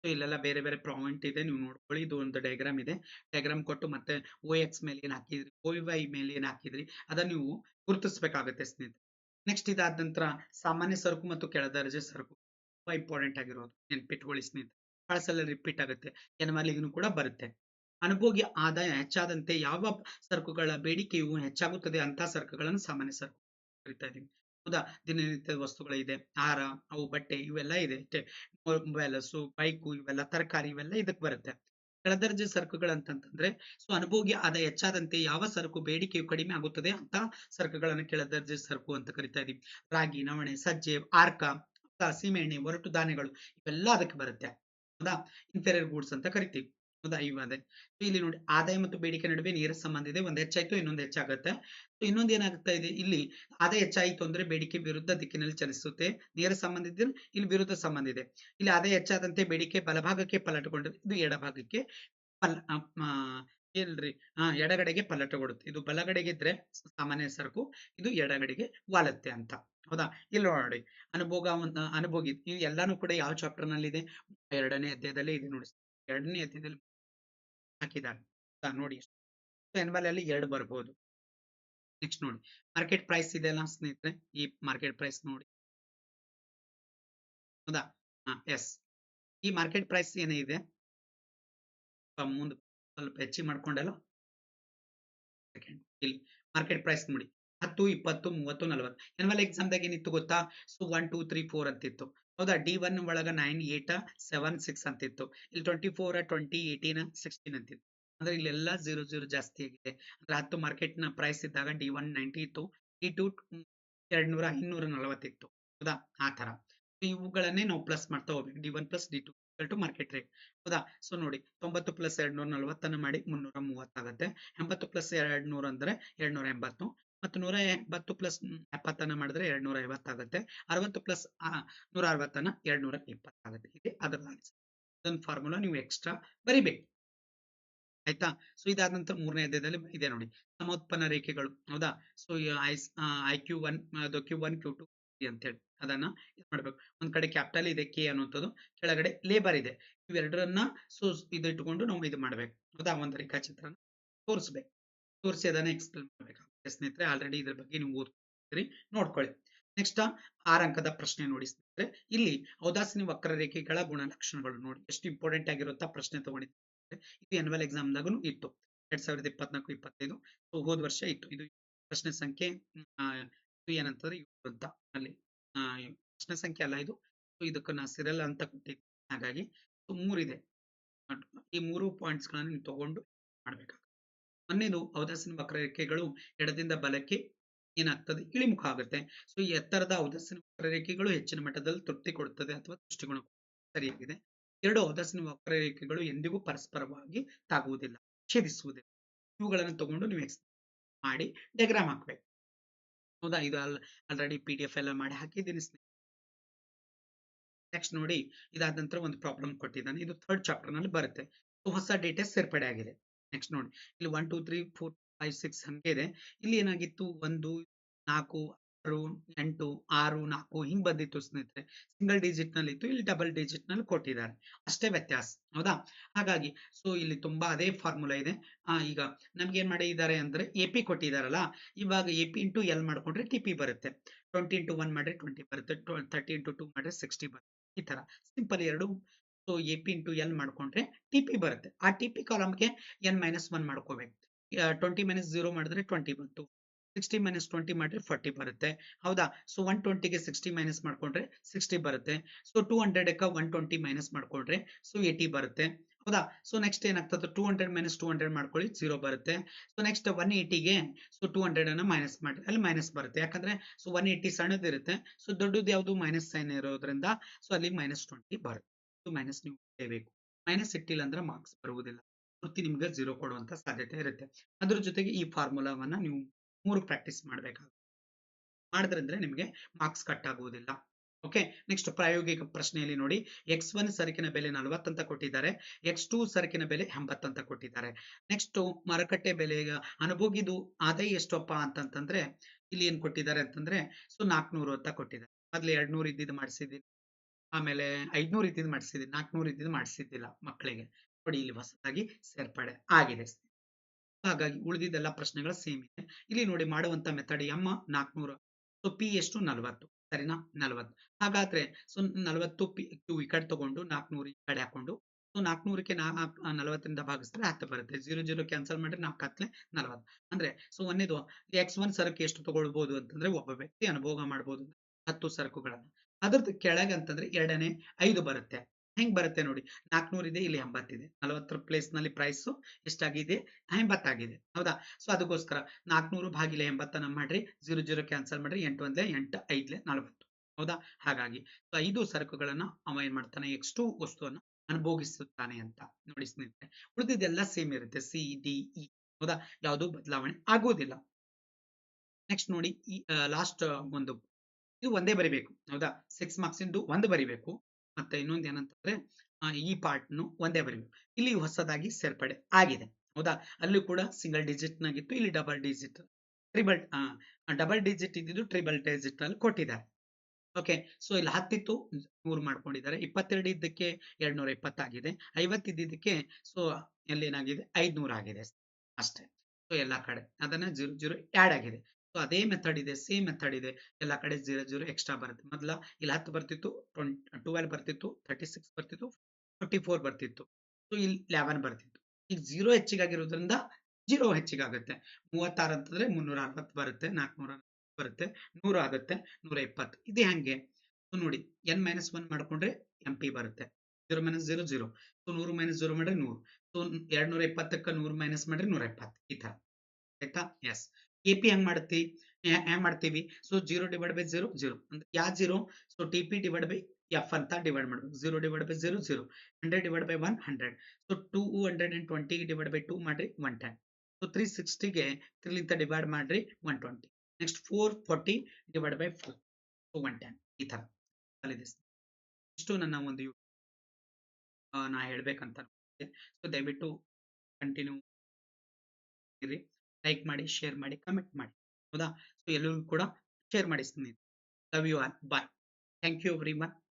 ಇಲ್ಲೆಲ್ಲ ಬೇರೆ ಬೇರೆ ಪ್ರಾವಿಂಟ್ ಇದೆ, ನೀವು ನೋಡ್ಕೊಳ್ಳಿ. ಇದು ಒಂದು ಡಯಾಗ್ರಾಮ್ ಇದೆ. ಡಯಾಗ್ರಾಮ್ ಕೊಟ್ಟು ಮತ್ತೆ ಓ ಎಕ್ಸ್ ಮೇಲೆ ಏನ್ ಹಾಕಿದ್ರಿ? ಓ ವೈ ಮೇಲೆ ಏನ್ ಹಾಕಿದ್ರಿ? ಅದನ್ನ ನೀವು ಗುರುತಿಸಬೇಕಾಗುತ್ತೆ ಸ್ನೇಹಿತರೆ. ನೆಕ್ಸ್ಟ್ ಇದಾದ ನಂತರ ಸಾಮಾನ್ಯ ಸರಕು ಮತ್ತು ಕೆಳದರ್ಜೆ ಸರಕು. ತುಂಬಾ ಇಂಪಾರ್ಟೆಂಟ್ ಆಗಿರೋದು. ನೆನ್ಪಿಟ್ಕೊಳ್ಳಿ ಸ್ನೇಹಿತರೆ. ಬಹಳ ಸಲ ರಿಪೀಟ್ ಆಗುತ್ತೆ. ಎನ್ಮಲಿಗೂ ಕೂಡ ಬರುತ್ತೆ. ಅನುಭೋಗಿ ಆದಾಯ ಹೆಚ್ಚಾದಂತೆ ಯಾವ ಸರಕುಗಳ ಬೇಡಿಕೆಯು ಹೆಚ್ಚಾಗುತ್ತದೆ ಅಂತ ಸರಕುಗಳನ್ನು ಸಾಮಾನ್ಯ ಸರಕು ಕರಿತಾ ಇದೀವಿ ಹೌದಾ ದಿನನಿತ್ಯದ ವಸ್ತುಗಳಿದೆ. ಆಹಾರ ಅವು, ಬಟ್ಟೆ ಇವೆಲ್ಲ ಇದೆ. ಮೊಬೈಲಸ್ಸು ಬೈಕು ಇವೆಲ್ಲ, ತರಕಾರಿ ಇವೆಲ್ಲ ಇದಕ್ಕೆ ಬರುತ್ತೆ. ಕೆಳದರ್ಜೆ ಸರಕುಗಳು ಅಂತಂತಂದ್ರೆ, ಸೊ ಅನುಭೋಗಿ ಆದ ಹೆಚ್ಚಾದಂತೆ ಯಾವ ಸರಕು ಬೇಡಿಕೆಯು ಕಡಿಮೆ ಆಗುತ್ತದೆ ಅಂತ ಸರಕುಗಳನ್ನು ಕೆಳದರ್ಜೆ ಸರಕು ಅಂತ ಕರಿತಾ ಇದೀವಿ. ರಾಗಿ, ನವಣೆ, ಸಜ್ಜೆ, ಆರ್ಕ ಸೀಮೆಣ್ಣೆ, ಒರಟು ಧಾನ್ಯಗಳು ಇವೆಲ್ಲ ಅದಕ್ಕೆ ಬರುತ್ತೆ. ಹೌದಾ? ಇನ್ಫೆರಿಯರ್ ಗೂಡ್ಸ್ ಅಂತ ಕರಿತೀವಿ. ಹೌದಾ ಇವಾದೆ ಇಲ್ಲಿ ನೋಡಿ ಆದಾಯ ಮತ್ತು ಬೇಡಿಕೆ ನಡುವೆ ನೇರ ಸಂಬಂಧ ಇದೆ. ಒಂದು ಹೆಚ್ಚಾಯ್ತು, ಇನ್ನೊಂದು ಹೆಚ್ಚಾಗುತ್ತೆ. ಸೊ, ಇನ್ನೊಂದು ಏನಾಗ್ತಾ ಇದೆ? ಇಲ್ಲಿ ಆದಾಯ ಹೆಚ್ಚಾಯಿತು ಅಂದ್ರೆ ಬೇಡಿಕೆ ವಿರುದ್ಧ ದಿಕ್ಕಿನಲ್ಲಿ ಚಲಿಸುತ್ತೆ. ನೇರ ಸಂಬಂಧ ಇದ್ರೆ ಇಲ್ಲಿ ವಿರುದ್ಧ ಸಂಬಂಧ ಇದೆ. ಇಲ್ಲಿ ಆದಾಯ ಹೆಚ್ಚಾದಂತೆ ಬೇಡಿಕೆ ಬಲಭಾಗಕ್ಕೆ ಪಲಟಗೊಂಡು ಇದು ಎಡಭಾಗಕ್ಕೆ ಪಲ್ ಏನ್ರಿ? ಹಾ ಎಡಗಡೆಗೆ ಪಲಟಗೊಡುತ್ತೆ ಇದು ಬಲಗಡೆಗೆ ಇದ್ರೆ ಸಾಮಾನ್ಯ ಸರಕು, ಇದು ಎಡಗಡೆಗೆ ವಾಲತ್ತೆ ಅಂತ. ಹೌದಾ? ಇಲ್ಲಿ ನೋಡಿ ಅನುಭೋಗ, ಅನುಭೋಗಿ ಎಲ್ಲಾನು ಕೂಡ ಯಾವ ಚಾಪ್ಟರ್ನಲ್ಲಿ ಇದೆ ಎರಡನೇ ಅಧ್ಯಾಯದಲ್ಲಿ ಇದೆ ನೋಡಿ. ಎರಡನೇ ಅಧ್ಯಾಯದಲ್ಲಿ ಹೌದಾ ನೋಡಿ ಎನ್ವಲ್ ಅಲ್ಲಿ ಎರಡು ಬರ್ಬೋದು. ನೆಕ್ಸ್ಟ್ ನೋಡಿ. ಮಾರ್ಕೆಟ್ ಪ್ರೈಸ್ ಇದೆಲ್ಲ ಸ್ನೇಹಿತರೆ, ಈ ಮಾರ್ಕೆಟ್ ಪ್ರೈಸ್ ನೋಡಿ. ಹೌದಾ? ಹಾ ಎಸ್ ಈ ಮಾರ್ಕೆಟ್ ಪ್ರೈಸ್ ಏನಿದೆ ಮುಂದೆ ಸ್ವಲ್ಪ ಹೆಚ್ಚಿಗೆ ಮಾಡ್ಕೊಂಡಲ್ಲ. ಇಲ್ಲಿ ಮಾರ್ಕೆಟ್ ಪ್ರೈಸ್ ನೋಡಿ. ಹತ್ತು, ಇಪ್ಪತ್ತು, ಮೂವತ್ತು, ನಲವತ್ತು. ಎನ್ವಲ್ ಎಕ್ಸಾಮ್ದಾಗ ಏನಿತ್ತು ಗೊತ್ತಾ? So one two three four ಅಂತಿತ್ತು. ಹೌದಾ ಡಿ ಒನ್ ಒಳಗ ನೈನ್ ಏಟ್ ಸೆವೆನ್ ಸಿಕ್ಸ್ ಅಂತಿತ್ತು. ಇಲ್ಲಿ twenty four twenty eighteen sixteen ಅಂತಿತ್ತು. ಅಂದ್ರೆ ಇಲ್ಲೆಲ್ಲ ಜೀರೋ ಜೀರೋ ಜಾಸ್ತಿ ಆಗಿದೆ. ಅಂದ್ರೆ ಹತ್ತು ಮಾರ್ಕೆಟ್ನ ಪ್ರೈಸ್ ಇದ್ದಾಗ ಡಿ ಒನ್ ನೈಂಟಿ ಇತ್ತು ಡಿ ಟು ಎರಡ್ ನೂರ ಇನ್ನೂರ ನಲವತ್ತಿತ್ತು. ಹೌದಾ? ಆ ತರ ಇವುಗಳನ್ನೇ ನಾವು ಪ್ಲಸ್ ಮಾಡ್ತಾ ಹೋಗ್ಬೇಕು. D one plus D two two market rate ಹೌದಾ? ಸೊ ನೋಡಿ, ತೊಂಬತ್ತು ಪ್ಲಸ್ ಎರಡ್ ನೂರ ನಲವತ್ತನ್ನು ಮಾಡಿ ಮುನ್ನೂರ ಮೂವತ್ತಾಗತ್ತೆ ಎಂಬತ್ತು ಪ್ಲಸ್ ಎರಡ್ ನೂರ ಅಂದ್ರೆ ಎರಡ್ ನೂರ ಎಂಬತ್ತು. ಮತ್ತು ನೂರ ಎಂಬತ್ತು ಪ್ಲಸ್ ಎಪ್ಪತ್ತನ್ನ ಮಾಡಿದ್ರೆ ಎರಡ್ ನೂರ ಐವತ್ತಾಗುತ್ತೆ. ಅರವತ್ತು ಪ್ಲಸ್ ನೂರ ಅರವತ್ತನ್ನ ಎರಡ್ ನೂರ ಇಪ್ಪತ್ತಾಗುತ್ತೆ ಇದೆ ಅದರ ಆನ್ಸರ್ ಇದೊಂದು ಫಾರ್ಮುಲಾ ನೀವು ಎಕ್ಸ್ಟ್ರಾ ಬರಿಬೇಕು. ಆಯ್ತಾ? ಸೊ ಇದಾದ ನಂತರ ಮೂರನೇ ಅಧ್ಯಾಯದಲ್ಲಿ ಇದೆ ನೋಡಿ. ಸಮೋತ್ಪನ್ನ ರೇಖೆಗಳು. ಹೌದಾ? ಸೊ ಐ ಕ್ಯೂ ಒನ್ ಅದು ಕ್ಯೂ ಒನ್ ಕ್ಯೂ ಟು ಅಂತ ಹೇಳಿ. ಅದನ್ನ ಇದು ಮಾಡ್ಬೇಕು. ಒಂದ್ ಕಡೆ ಕ್ಯಾಪಿಟಲ್ ಇದೆ ಕೆ ಅನ್ನುವಂಥದ್ದು. ಕೆಳಗಡೆ ಲೇಬರ್ ಇದೆ. ಇವೆರಡರನ್ನ ಸೊ ಇದು ಇಟ್ಕೊಂಡು ನಾವು ಇದು ಮಾಡ್ಬೇಕು. ಹೌದಾ? ಒಂದು ರೇಖಾಚಿತ್ರನ ತೋರಿಸ್ಬೇಕು. ತೋರಿಸಿ ಅದನ್ನ ಎಕ್ಸ್ಪ್ಲೇನ್ ಮಾಡ್ಬೇಕು. ಸ್ನೇಹಿತರೆ ಆಲ್ರೆಡಿ ಇದ್ರ ಬಗ್ಗೆ ನೀವು ಓದ್ಕೊಳ್ತೀರಿ ನೋಡ್ಕೊಳ್ಳಿ. ನೆಕ್ಸ್ಟ್ ಆರ್ ಅಂಕದ ಪ್ರಶ್ನೆ ನೋಡಿ ಸ್ನೇಹಿತರೆ. ಇಲ್ಲಿ ಔದಾಸೀನ ವಕ್ರರೇಖೆಗಳ ಗುಣಲಕ್ಷಣಗಳು ನೋಡಿ. ಎಷ್ಟು ಇಂಪಾರ್ಟೆಂಟ್ ಆಗಿರುತ್ತಾ ಪ್ರಶ್ನೆ ತಗೊಂಡಿದ್ದಾರೆ ಇದು ಎನ್ವಲ್ ಎಕ್ಸಾಮ್ದಾಗೂ ಇತ್ತು. ಎರಡ್ ಸಾವಿರದ ಇಪ್ಪತ್ನಾಲ್ಕು, ಇಪ್ಪತ್ತೈದು. ಸೊ ಹೋದ ವರ್ಷ ಇತ್ತು. ಇದು ಪ್ರಶ್ನೆ ಸಂಖ್ಯೆ ಇದು ಏನಂತಂದ್ರೆ ವೃದ್ಧ ಅಲ್ಲಿ ಪ್ರಶ್ನೆ ಸಂಖ್ಯೆ ಅಲ್ಲ ಇದು. ಇದಕ್ಕೆ ನಾ ಸಿರಲ್ ಅಂತ ಕೊಟ್ಟಿದ್ದೆ. ಹಾಗಾಗಿ ಮೂರಿದೆ ಈ ಮೂರು ಪಾಯಿಂಟ್ಸ್ ಗಳನ್ನ ನೀವು ತಗೊಂಡು ಮಾಡ್ಬೇಕಾಗ್ತದೆ ಒಂದೇದು ಔದಾಸೀನ ವಕ್ರರೇಖೆಗಳು ಎಡದಿಂದ ಬಲಕ್ಕೆ ಏನಾಗ್ತದೆ? ಇಳಿಮುಖ ಆಗುತ್ತೆ. ಸೊ ಈ ಎತ್ತರದ ಔದಾಸೀನ ವಕ್ರರೇಖೆಗಳು ಹೆಚ್ಚಿನ ಮಟ್ಟದಲ್ಲಿ ತೃಪ್ತಿ ಕೊಡುತ್ತದೆ ಅಥವಾ ದೃಷ್ಟಿಕೋನ ಸರಿಯಾಗಿದೆ. ಎರಡು ಔದಾಸೀನ ವಕ್ರರೇಖೆಗಳು ಎಂದಿಗೂ ಪರಸ್ಪರವಾಗಿ ತಾಗುವುದಿಲ್ಲ, ಛೇದಿಸುವುದಿಲ್ಲ. ಇವುಗಳನ್ನು ತಗೊಂಡು ನೀವು ಎಕ್ಸ್ ಮಾಡಿ ಡಯಾಗ್ರಾಮ್ ಹಾಕ್ಬೇಕು. ಹೌದಾ? ಇದು ಅಲ್ ಆಲ್ರೆಡಿ ಪಿ ಡಿ ಎಫ್ ಎಲ್ಲ ಮಾಡಿ ಹಾಕಿದ್ದೀನಿ ನೆಕ್ಸ್ಟ್ ನೋಡಿ ಇದಾದ ನಂತರ ಒಂದು ಪ್ರಾಬ್ಲಮ್ ಕೊಟ್ಟಿದ್ದಾನೆ. ಇದು ಥರ್ಡ್ ಚಾಪ್ಟರ್ನಲ್ಲಿ ಬರುತ್ತೆ. ಹೊಸ ಡೇಟಾ ಸೇರ್ಪಡೆ ಆಗಿದೆ ನೆಕ್ಸ್ಟ್ ನೋಡಿ. ಇಲ್ಲಿ one two three four five six ಹಂಗೆ ಇದೆ. ಇಲ್ಲಿ ಏನಾಗಿತ್ತು? ಒಂದು ನಾಲ್ಕು ಆರು ಎಂಟು ಆರು ನಾಲ್ಕು ಹಿಂಗ್ ಬಂದಿತ್ತು ಸ್ನೇಹಿತರೆ. ಸಿಂಗಲ್ ಡಿಜಿಟ್ನಲ್ಲಿ ಇತ್ತು ಇಲ್ಲಿ ಡಬಲ್ ಡಿಜಿಟ್ನಲ್ಲಿ ಕೊಟ್ಟಿದ್ದಾರೆ. ಅಷ್ಟೇ ವ್ಯತ್ಯಾಸ. ಹೌದಾ? ಹಾಗಾಗಿ ಸೊ ಇಲ್ಲಿ ತುಂಬಾ ಅದೇ ಫಾರ್ಮುಲಾ ಇದೆ. ಆ, ಈಗ ನಮ್ಗೆ ಏನ್ ಮಾಡಿದ್ದಾರೆ ಅಂದ್ರೆ ಎ ಪಿ ಕೊಟ್ಟಿದಾರಲ್ಲ ಇವಾಗ ಎ ಪಿ ಇಂಟು ಎಲ್ ಮಾಡ್ಕೊಂಡ್ರೆ ಟಿ ಪಿ ಬರುತ್ತೆ. ಟ್ವೆಂಟಿ ಇಂಟು ಒನ್ ಮಾಡಿದ್ರೆ ಟ್ವೆಂಟಿ ಬರುತ್ತೆ. ತರ್ಟಿ ಇಂಟು ಟೂ ಮಾಡಿದ್ರೆ ಸಿಕ್ಸ್ಟಿ ಬರುತ್ತೆ. ಈ ತರ. ಸಿಂಪಲ್ ಎರಡು so A P into L ಮಾಡ್ಕೊಂಡ್ರೆ ಟಿ ಪಿ ಬರುತ್ತೆ. ಆ ಟಿ ಪಿ ಕಾಲಮ್ಗೆ ಎನ್ ಮೈನಸ್ ಒನ್ ಮಾಡ್ಕೋಬೇಕು. ಟ್ವೆಂಟಿ ಮೈನಸ್ ಜೀರೋ ಮಾಡಿದ್ರೆ ಟ್ವೆಂಟಿ ಬಂತು. ಸಿಕ್ಸ್ಟಿ ಮೈನಸ್ ಟ್ವೆಂಟಿ ಮಾಡಿದ್ರೆ ಫಾರ್ಟಿ ಬರುತ್ತೆ. ಹೌದಾ? ಸೊ ಒನ್ ಟ್ವೆಂಟಿಗೆ ಸಿಕ್ಸ್ಟಿ ಮೈನಸ್ ಮಾಡ್ಕೊಂಡ್ರೆ ಸಿಕ್ಸ್ಟಿ ಬರುತ್ತೆ. ಸೊ ಟೂ ಅಕ್ಕ ಒನ್ ಟ್ವೆಂಟಿ ಮೈನಸ್ ಮಾಡ್ಕೊಂಡ್ರೆ ಸೊ ಏಯ್ಟಿ ಬರುತ್ತೆ. ಹೌದಾ? ಸೊ ನೆಕ್ಸ್ಟ್ ಏನಾಗ್ತದೆ? Two hundred minus two hundred ಮಾಡ್ಕೊಳ್ಳಿ ಜೀರೋ ಬರುತ್ತೆ. ಸೊ ನೆಕ್ಸ್ಟ್ ಒನ್ ಏಯ್ಟಿಗೆ ಸೊ ಟೂ ಹಂಡ್ರೆಡ್ ಅನ್ನ ಮೈನಸ್ ಮಾಡಿ ಅಲ್ಲಿ ಮೈನಸ್ ಬರುತ್ತೆ. ಯಾಕಂದ್ರೆ ಸೊ ಒನ್ ಏಯ್ಟಿ ಸಣ್ಣದಿರುತ್ತೆ. ಸೊ ದೊಡ್ಡದು ಯಾವುದು? ಮೈನಸ್ ಸೈನ್ ಇರೋದ್ರಿಂದ ಸೊ ಅಲ್ಲಿ ಮೈನಸ್ ಟ್ವೆಂಟಿ ಬರುತ್ತೆ. ಮೈನಸ್ ನೀವು ಬೇಕು ಮೈನಸ್ ಇಟ್ಟಿಲ್ಲ ಅಂದ್ರೆ ಮಾರ್ಕ್ಸ್ ಬರುವುದಿಲ್ಲ. ಪೂರ್ತಿ ನಿಮ್ಗೆ ಜೀರೋ ಕೊಡುವಂತ ಸಾಧ್ಯತೆ ಇರುತ್ತೆ. ಅದ್ರ ಜೊತೆಗೆ ಈ ಫಾರ್ಮುಲಾವನ್ನ ನೀವು ಮೂರು ಪ್ರಾಕ್ಟೀಸ್ ಮಾಡ್ಬೇಕಾಗುತ್ತೆ. ಮಾಡಿದ್ರಂದ್ರೆ ನಿಮಗೆ ಮಾರ್ಕ್ಸ್ ಕಟ್ ಆಗುವುದಿಲ್ಲ. ಓಕೆ ನೆಕ್ಸ್ಟ್ ಪ್ರಾಯೋಗಿಕ ಪ್ರಶ್ನೆಯಲ್ಲಿ ನೋಡಿ. ಎಕ್ಸ್ ಒನ್ ಸರಕಿನ ಬೆಲೆ ನಲವತ್ತಂತ ಕೊಟ್ಟಿದ್ದಾರೆ. ಎಕ್ಸ್ ಟೂ ಸರಕಿನ ಬೆಲೆ ಎಂಬತ್ತಂತ ಕೊಟ್ಟಿದ್ದಾರೆ. ನೆಕ್ಸ್ಟ್ ಮಾರುಕಟ್ಟೆ ಬೆಲೆ, ಅನುಭೋಗಿದು ಆದಾಯ ಎಷ್ಟಪ್ಪ ಅಂತಂತಂದ್ರೆ ಇಲ್ಲಿ ಏನ್ ಕೊಟ್ಟಿದ್ದಾರೆ ಅಂತಂದ್ರೆ, ಸೊ ನಾಲ್ಕುನೂರು ಅಂತ ಕೊಟ್ಟಿದ್ದಾರೆ. ಮೊದ್ಲು ಎರಡ್ ನೂರು ಇದ್ದಿದ್ದು ಮಾಡಿಸಿದ್ದೀನಿ ಆಮೇಲೆ ಐದ್ನೂರು ಇದ್ದಿದ್ದು ಮಾಡಿಸಿದ್ದೀನಿ ನಾಲ್ಕುನೂರು ಇದ್ದಿದ್ದು ಮಾಡಿಸಿದ್ದಿಲ್ಲ ಮಕ್ಕಳಿಗೆ ನೋಡಿ ಇಲ್ಲಿ ಹೊಸದಾಗಿ ಸೇರ್ಪಡೆ ಆಗಿದೆ. ಹಾಗಾಗಿ ಉಳಿದಿದ್ದೆಲ್ಲ ಪ್ರಶ್ನೆಗಳ ಸೇಮ್ ಇದೆ. ಇಲ್ಲಿ ನೋಡಿ ಮಾಡುವಂತ ಮೆಥಡ್ ಎಂ ನಾಲ್ಕುನೂರು ಸೊ ಪಿ ಎಷ್ಟು? ನಲವತ್ತು. ಸರಿನಾ? ನಲವತ್ತು. ಹಾಗಾದ್ರೆ ಸೊ ನಲ್ವತ್ತು ಪಿ ಕ್ಯೂ ಈ ಕಡೆ ತಗೊಂಡು ನಾಲ್ಕುನೂರು ಈ ಕಡೆ ಹಾಕೊಂಡು ಸೊ ನಾಲ್ಕುನೂರಕ್ಕೆ ನಾಲ್ಕು ನಲವತ್ತರಿಂದ ಭಾಗಿಸಿದ್ರೆ ಹತ್ತು ಬರುತ್ತೆ. ಜೀರೋ ಜೀರೋ ಕ್ಯಾನ್ಸಲ್ ಮಾಡಿದ್ರೆ ನಾಲ್ಕು ಹತ್ತಲೆ ನಲವತ್ತು. ಅಂದ್ರೆ ಸೊ ಒಂದೇದು ಎಕ್ಸ್ ಒನ್ ಸರಕು ಎಷ್ಟು ತಗೊಳ್ಬಹುದು ಅಂತಂದ್ರೆ ಒಬ್ಬ ವ್ಯಕ್ತಿ ಅನುಭೋಗ ಮಾಡ್ಬೋದು. ಹತ್ತು ಸರಕುಗಳನ್ನ. ಅದ್ರದ್ದು ಕೆಳಗೆ ಅಂತಂದ್ರೆ ಎರಡನೇ ಐದು ಬರುತ್ತೆ. ಹೆಂಗ್ ಬರುತ್ತೆ ನೋಡಿ ನಾಲ್ಕುನೂರು ಇದೆ, ಇಲ್ಲಿ ಎಂಬತ್ತಿದೆ ನಲವತ್ತರ ಪ್ಲೇಸ್ನಲ್ಲಿ ಪ್ರೈಸ್ ಎಷ್ಟಾಗಿದೆ, ಎಂಬತ್ತಾಗಿದೆ. ಹೌದಾ? ಸೊ ಅದಕ್ಕೋಸ್ಕರ ನಾಲ್ಕುನೂರು ಭಾಗಿಲೆ ಎಂಬತ್ತನ್ನ ಮಾಡ್ರಿ ಜೀರೋ ಜೀರೋ ಕ್ಯಾನ್ಸಲ್ ಮಾಡ್ರಿ, ಎಂಟು ಒಂದ್ಲೆ, ಎಂಟು ಐದ್ಲೆ, ನಲವತ್ತು. ಹೌದಾ? ಹಾಗಾಗಿ ಸೊ ಐದು ಸರಕುಗಳನ್ನ ಅವ ಏನ್ ಮಾಡ್ತಾನೆ ಎಕ್ಸ್ ಟು ವಸ್ತುವನ್ನ ಅನುಭೋಗಿಸುತ್ತಾನೆ ಅಂತ ನೋಡಿ ಸ್ನೇಹಿತರೆ. ಉಳಿದಿದ್ದೆಲ್ಲ ಸೇಮ್ ಇರುತ್ತೆ ಸಿ ಡಿ ಇ ಹೌದಾ? ಯಾವುದು ಬದಲಾವಣೆ ಆಗೋದಿಲ್ಲ. ನೆಕ್ಸ್ಟ್ ನೋಡಿ, ಈ ಲಾಸ್ಟ್ ಒಂದು ಇದು ಒಂದೇ ಬರಿಬೇಕು. ಹೌದಾ? ಸಿಕ್ಸ್ ಮಾರ್ಕ್ಸ್ ಇಂದು ಒಂದು ಬರಿಬೇಕು. ಮತ್ತೆ ಇನ್ನೊಂದು ಏನಂತಂದ್ರೆ ಈ ಪಾರ್ಟ್ನು ಒಂದೇ ಬರಿಬೇಕು. ಇಲ್ಲಿ ಹೊಸದಾಗಿ ಸೇರ್ಪಡೆ ಆಗಿದೆ. ಹೌದಾ? ಅಲ್ಲಿ ಕೂಡ ಸಿಂಗಲ್ ಡಿಜಿಟ್ ನಾಗಿತ್ತು, ಇಲ್ಲಿ double digit triple double digit ಇದ್ದಿದ್ದು ಟ್ರಿಬಲ್ ಡಿಜಿಟ್ ಅಲ್ಲಿ ಕೊಟ್ಟಿದ್ದಾರೆ. ಓಕೆ ಸೊ ಇಲ್ಲಿ ಹತ್ತಿತ್ತು ನೂರು ಮಾಡ್ಕೊಂಡಿದ್ದಾರೆ. ಇಪ್ಪತ್ತೆರಡು ಇದ್ದಕ್ಕೆ ಎರಡ್ನೂರ ಇಪ್ಪತ್ತಾಗಿದೆ ಐವತ್ತಿದ್ದಕ್ಕೆ ಸೊ ಎಲ್ಲೇನಾಗಿದೆ ಐದ್ನೂರ ಆಗಿದೆ ಅಷ್ಟೇ. ಸೊ ಎಲ್ಲಾ ಕಡೆ. ಅದನ್ನ ಜೀರೋ ಜೀರೋ ಆ್ಯಡ್ ಆಗಿದೆ. ಸೊ ಅದೇ ಮೆಥಡ್ ಇದೆ ಸೇಮ್ ಮೆಥಡ್ ಇದೆ. ಎಲ್ಲ ಕಡೆ ಜೀರೋ ಜೀರೋ ಎಕ್ಸ್ಟ್ರಾ ಬರುತ್ತೆ. ಮೊದಲ ಇಲ್ಲಿ ಹತ್ತು ಬರ್ತಿತ್ತು ಟ್ವೆಂಟಿ ಟ್ವೆಲ್ ಬರ್ತಿತ್ತು ತರ್ಟಿ ಸಿಕ್ಸ್ ಬರ್ತಿತ್ತು ಫೋರ್ಟಿ ಫೋರ್ ಬರ್ತಿತ್ತು. ಸೊ ಇಲ್ಲಿ ಲೆವೆನ್ ಬರ್ತಿತ್ತು. ಈಗ ಜೀರೋ ಹೆಚ್ಚಿಗಾಗಿರೋದ್ರಿಂದ ಜೀರೋ ಹೆಚ್ಚಿಗಾಗುತ್ತೆ ಮೂವತ್ತಾರು ಅಂತಂದ್ರೆ ಮುನ್ನೂರ ಅರವತ್ತು ಬರುತ್ತೆ, ನಾಲ್ಕುನೂರ ಬರುತ್ತೆ, ನೂರು ಆಗುತ್ತೆ, ನೂರ ಇಪ್ಪತ್ತು ಇದು ಹೆಂಗೆ? ಸೊ ನೋಡಿ ಎನ್ ಮೈನಸ್ ಒನ್ ಮಾಡ್ಕೊಂಡ್ರೆ ಎಂ ಪಿ ಬರುತ್ತೆ. Zero minus zero zero so ನೂರು ಮೈನಸ್ ಜೀರೋ ಮಾಡ್ರೆ ನೂರು. ಸೊ ಎರಡ್ ನೂರ ಇಪ್ಪತ್ತಕ್ಕೆ ನೂರು ಮೈನಸ್ ಮಾಡ್ರೆ ನೂರ ಇಪ್ಪತ್ತು ಈ ತರ ಆಯ್ತಾ? ಎಸ್ ಎ ಪಿ ಹೆಂಗ್ ಮಾಡ್ತಿ ಹೆಂಗ್ ಮಾಡ್ತೀವಿ? So zero divide by zero zero ಅಂದ್ರೆ ಯಾ zero so T P divide by F ಅಂತ ಡಿವೈಡ್ ಮಾಡ್ಬೇಕು. Zero divide by zero zero hundred divide by one hundred so two hundred and twenty divide by two ಮಾಡ್ರಿ ಒನ್ ಟೆನ್ ಸೊ ತ್ರೀ ಸಿಕ್ಸ್ಟಿಗೆ ತ್ರೀಲಿಂದ ಡಿವೈಡ್ ಮಾಡ್ರಿ one twenty next four forty divide by four so one ten ಈ ಥರ ಇಷ್ಟು ನನ್ನ ಒಂದು ಯು- ನಾ ಹೇಳ್ಬೇಕಂತ ಸೊ ದಯವಿಟ್ಟು ಕಂಟಿನ್ಯೂ ಇರಿ. ಲೈಕ್ ಮಾಡಿ, ಶೇರ್ ಮಾಡಿ, ಕಮೆಂಟ್ ಮಾಡಿ. ಹೌದಾ? ಸೊ ಎಲ್ಲರಿಗೂ ಕೂಡ ಶೇರ್ ಮಾಡಿ ಸ್ನೇಹಿತರೆ. Love you all. Bye. Thank you everyone.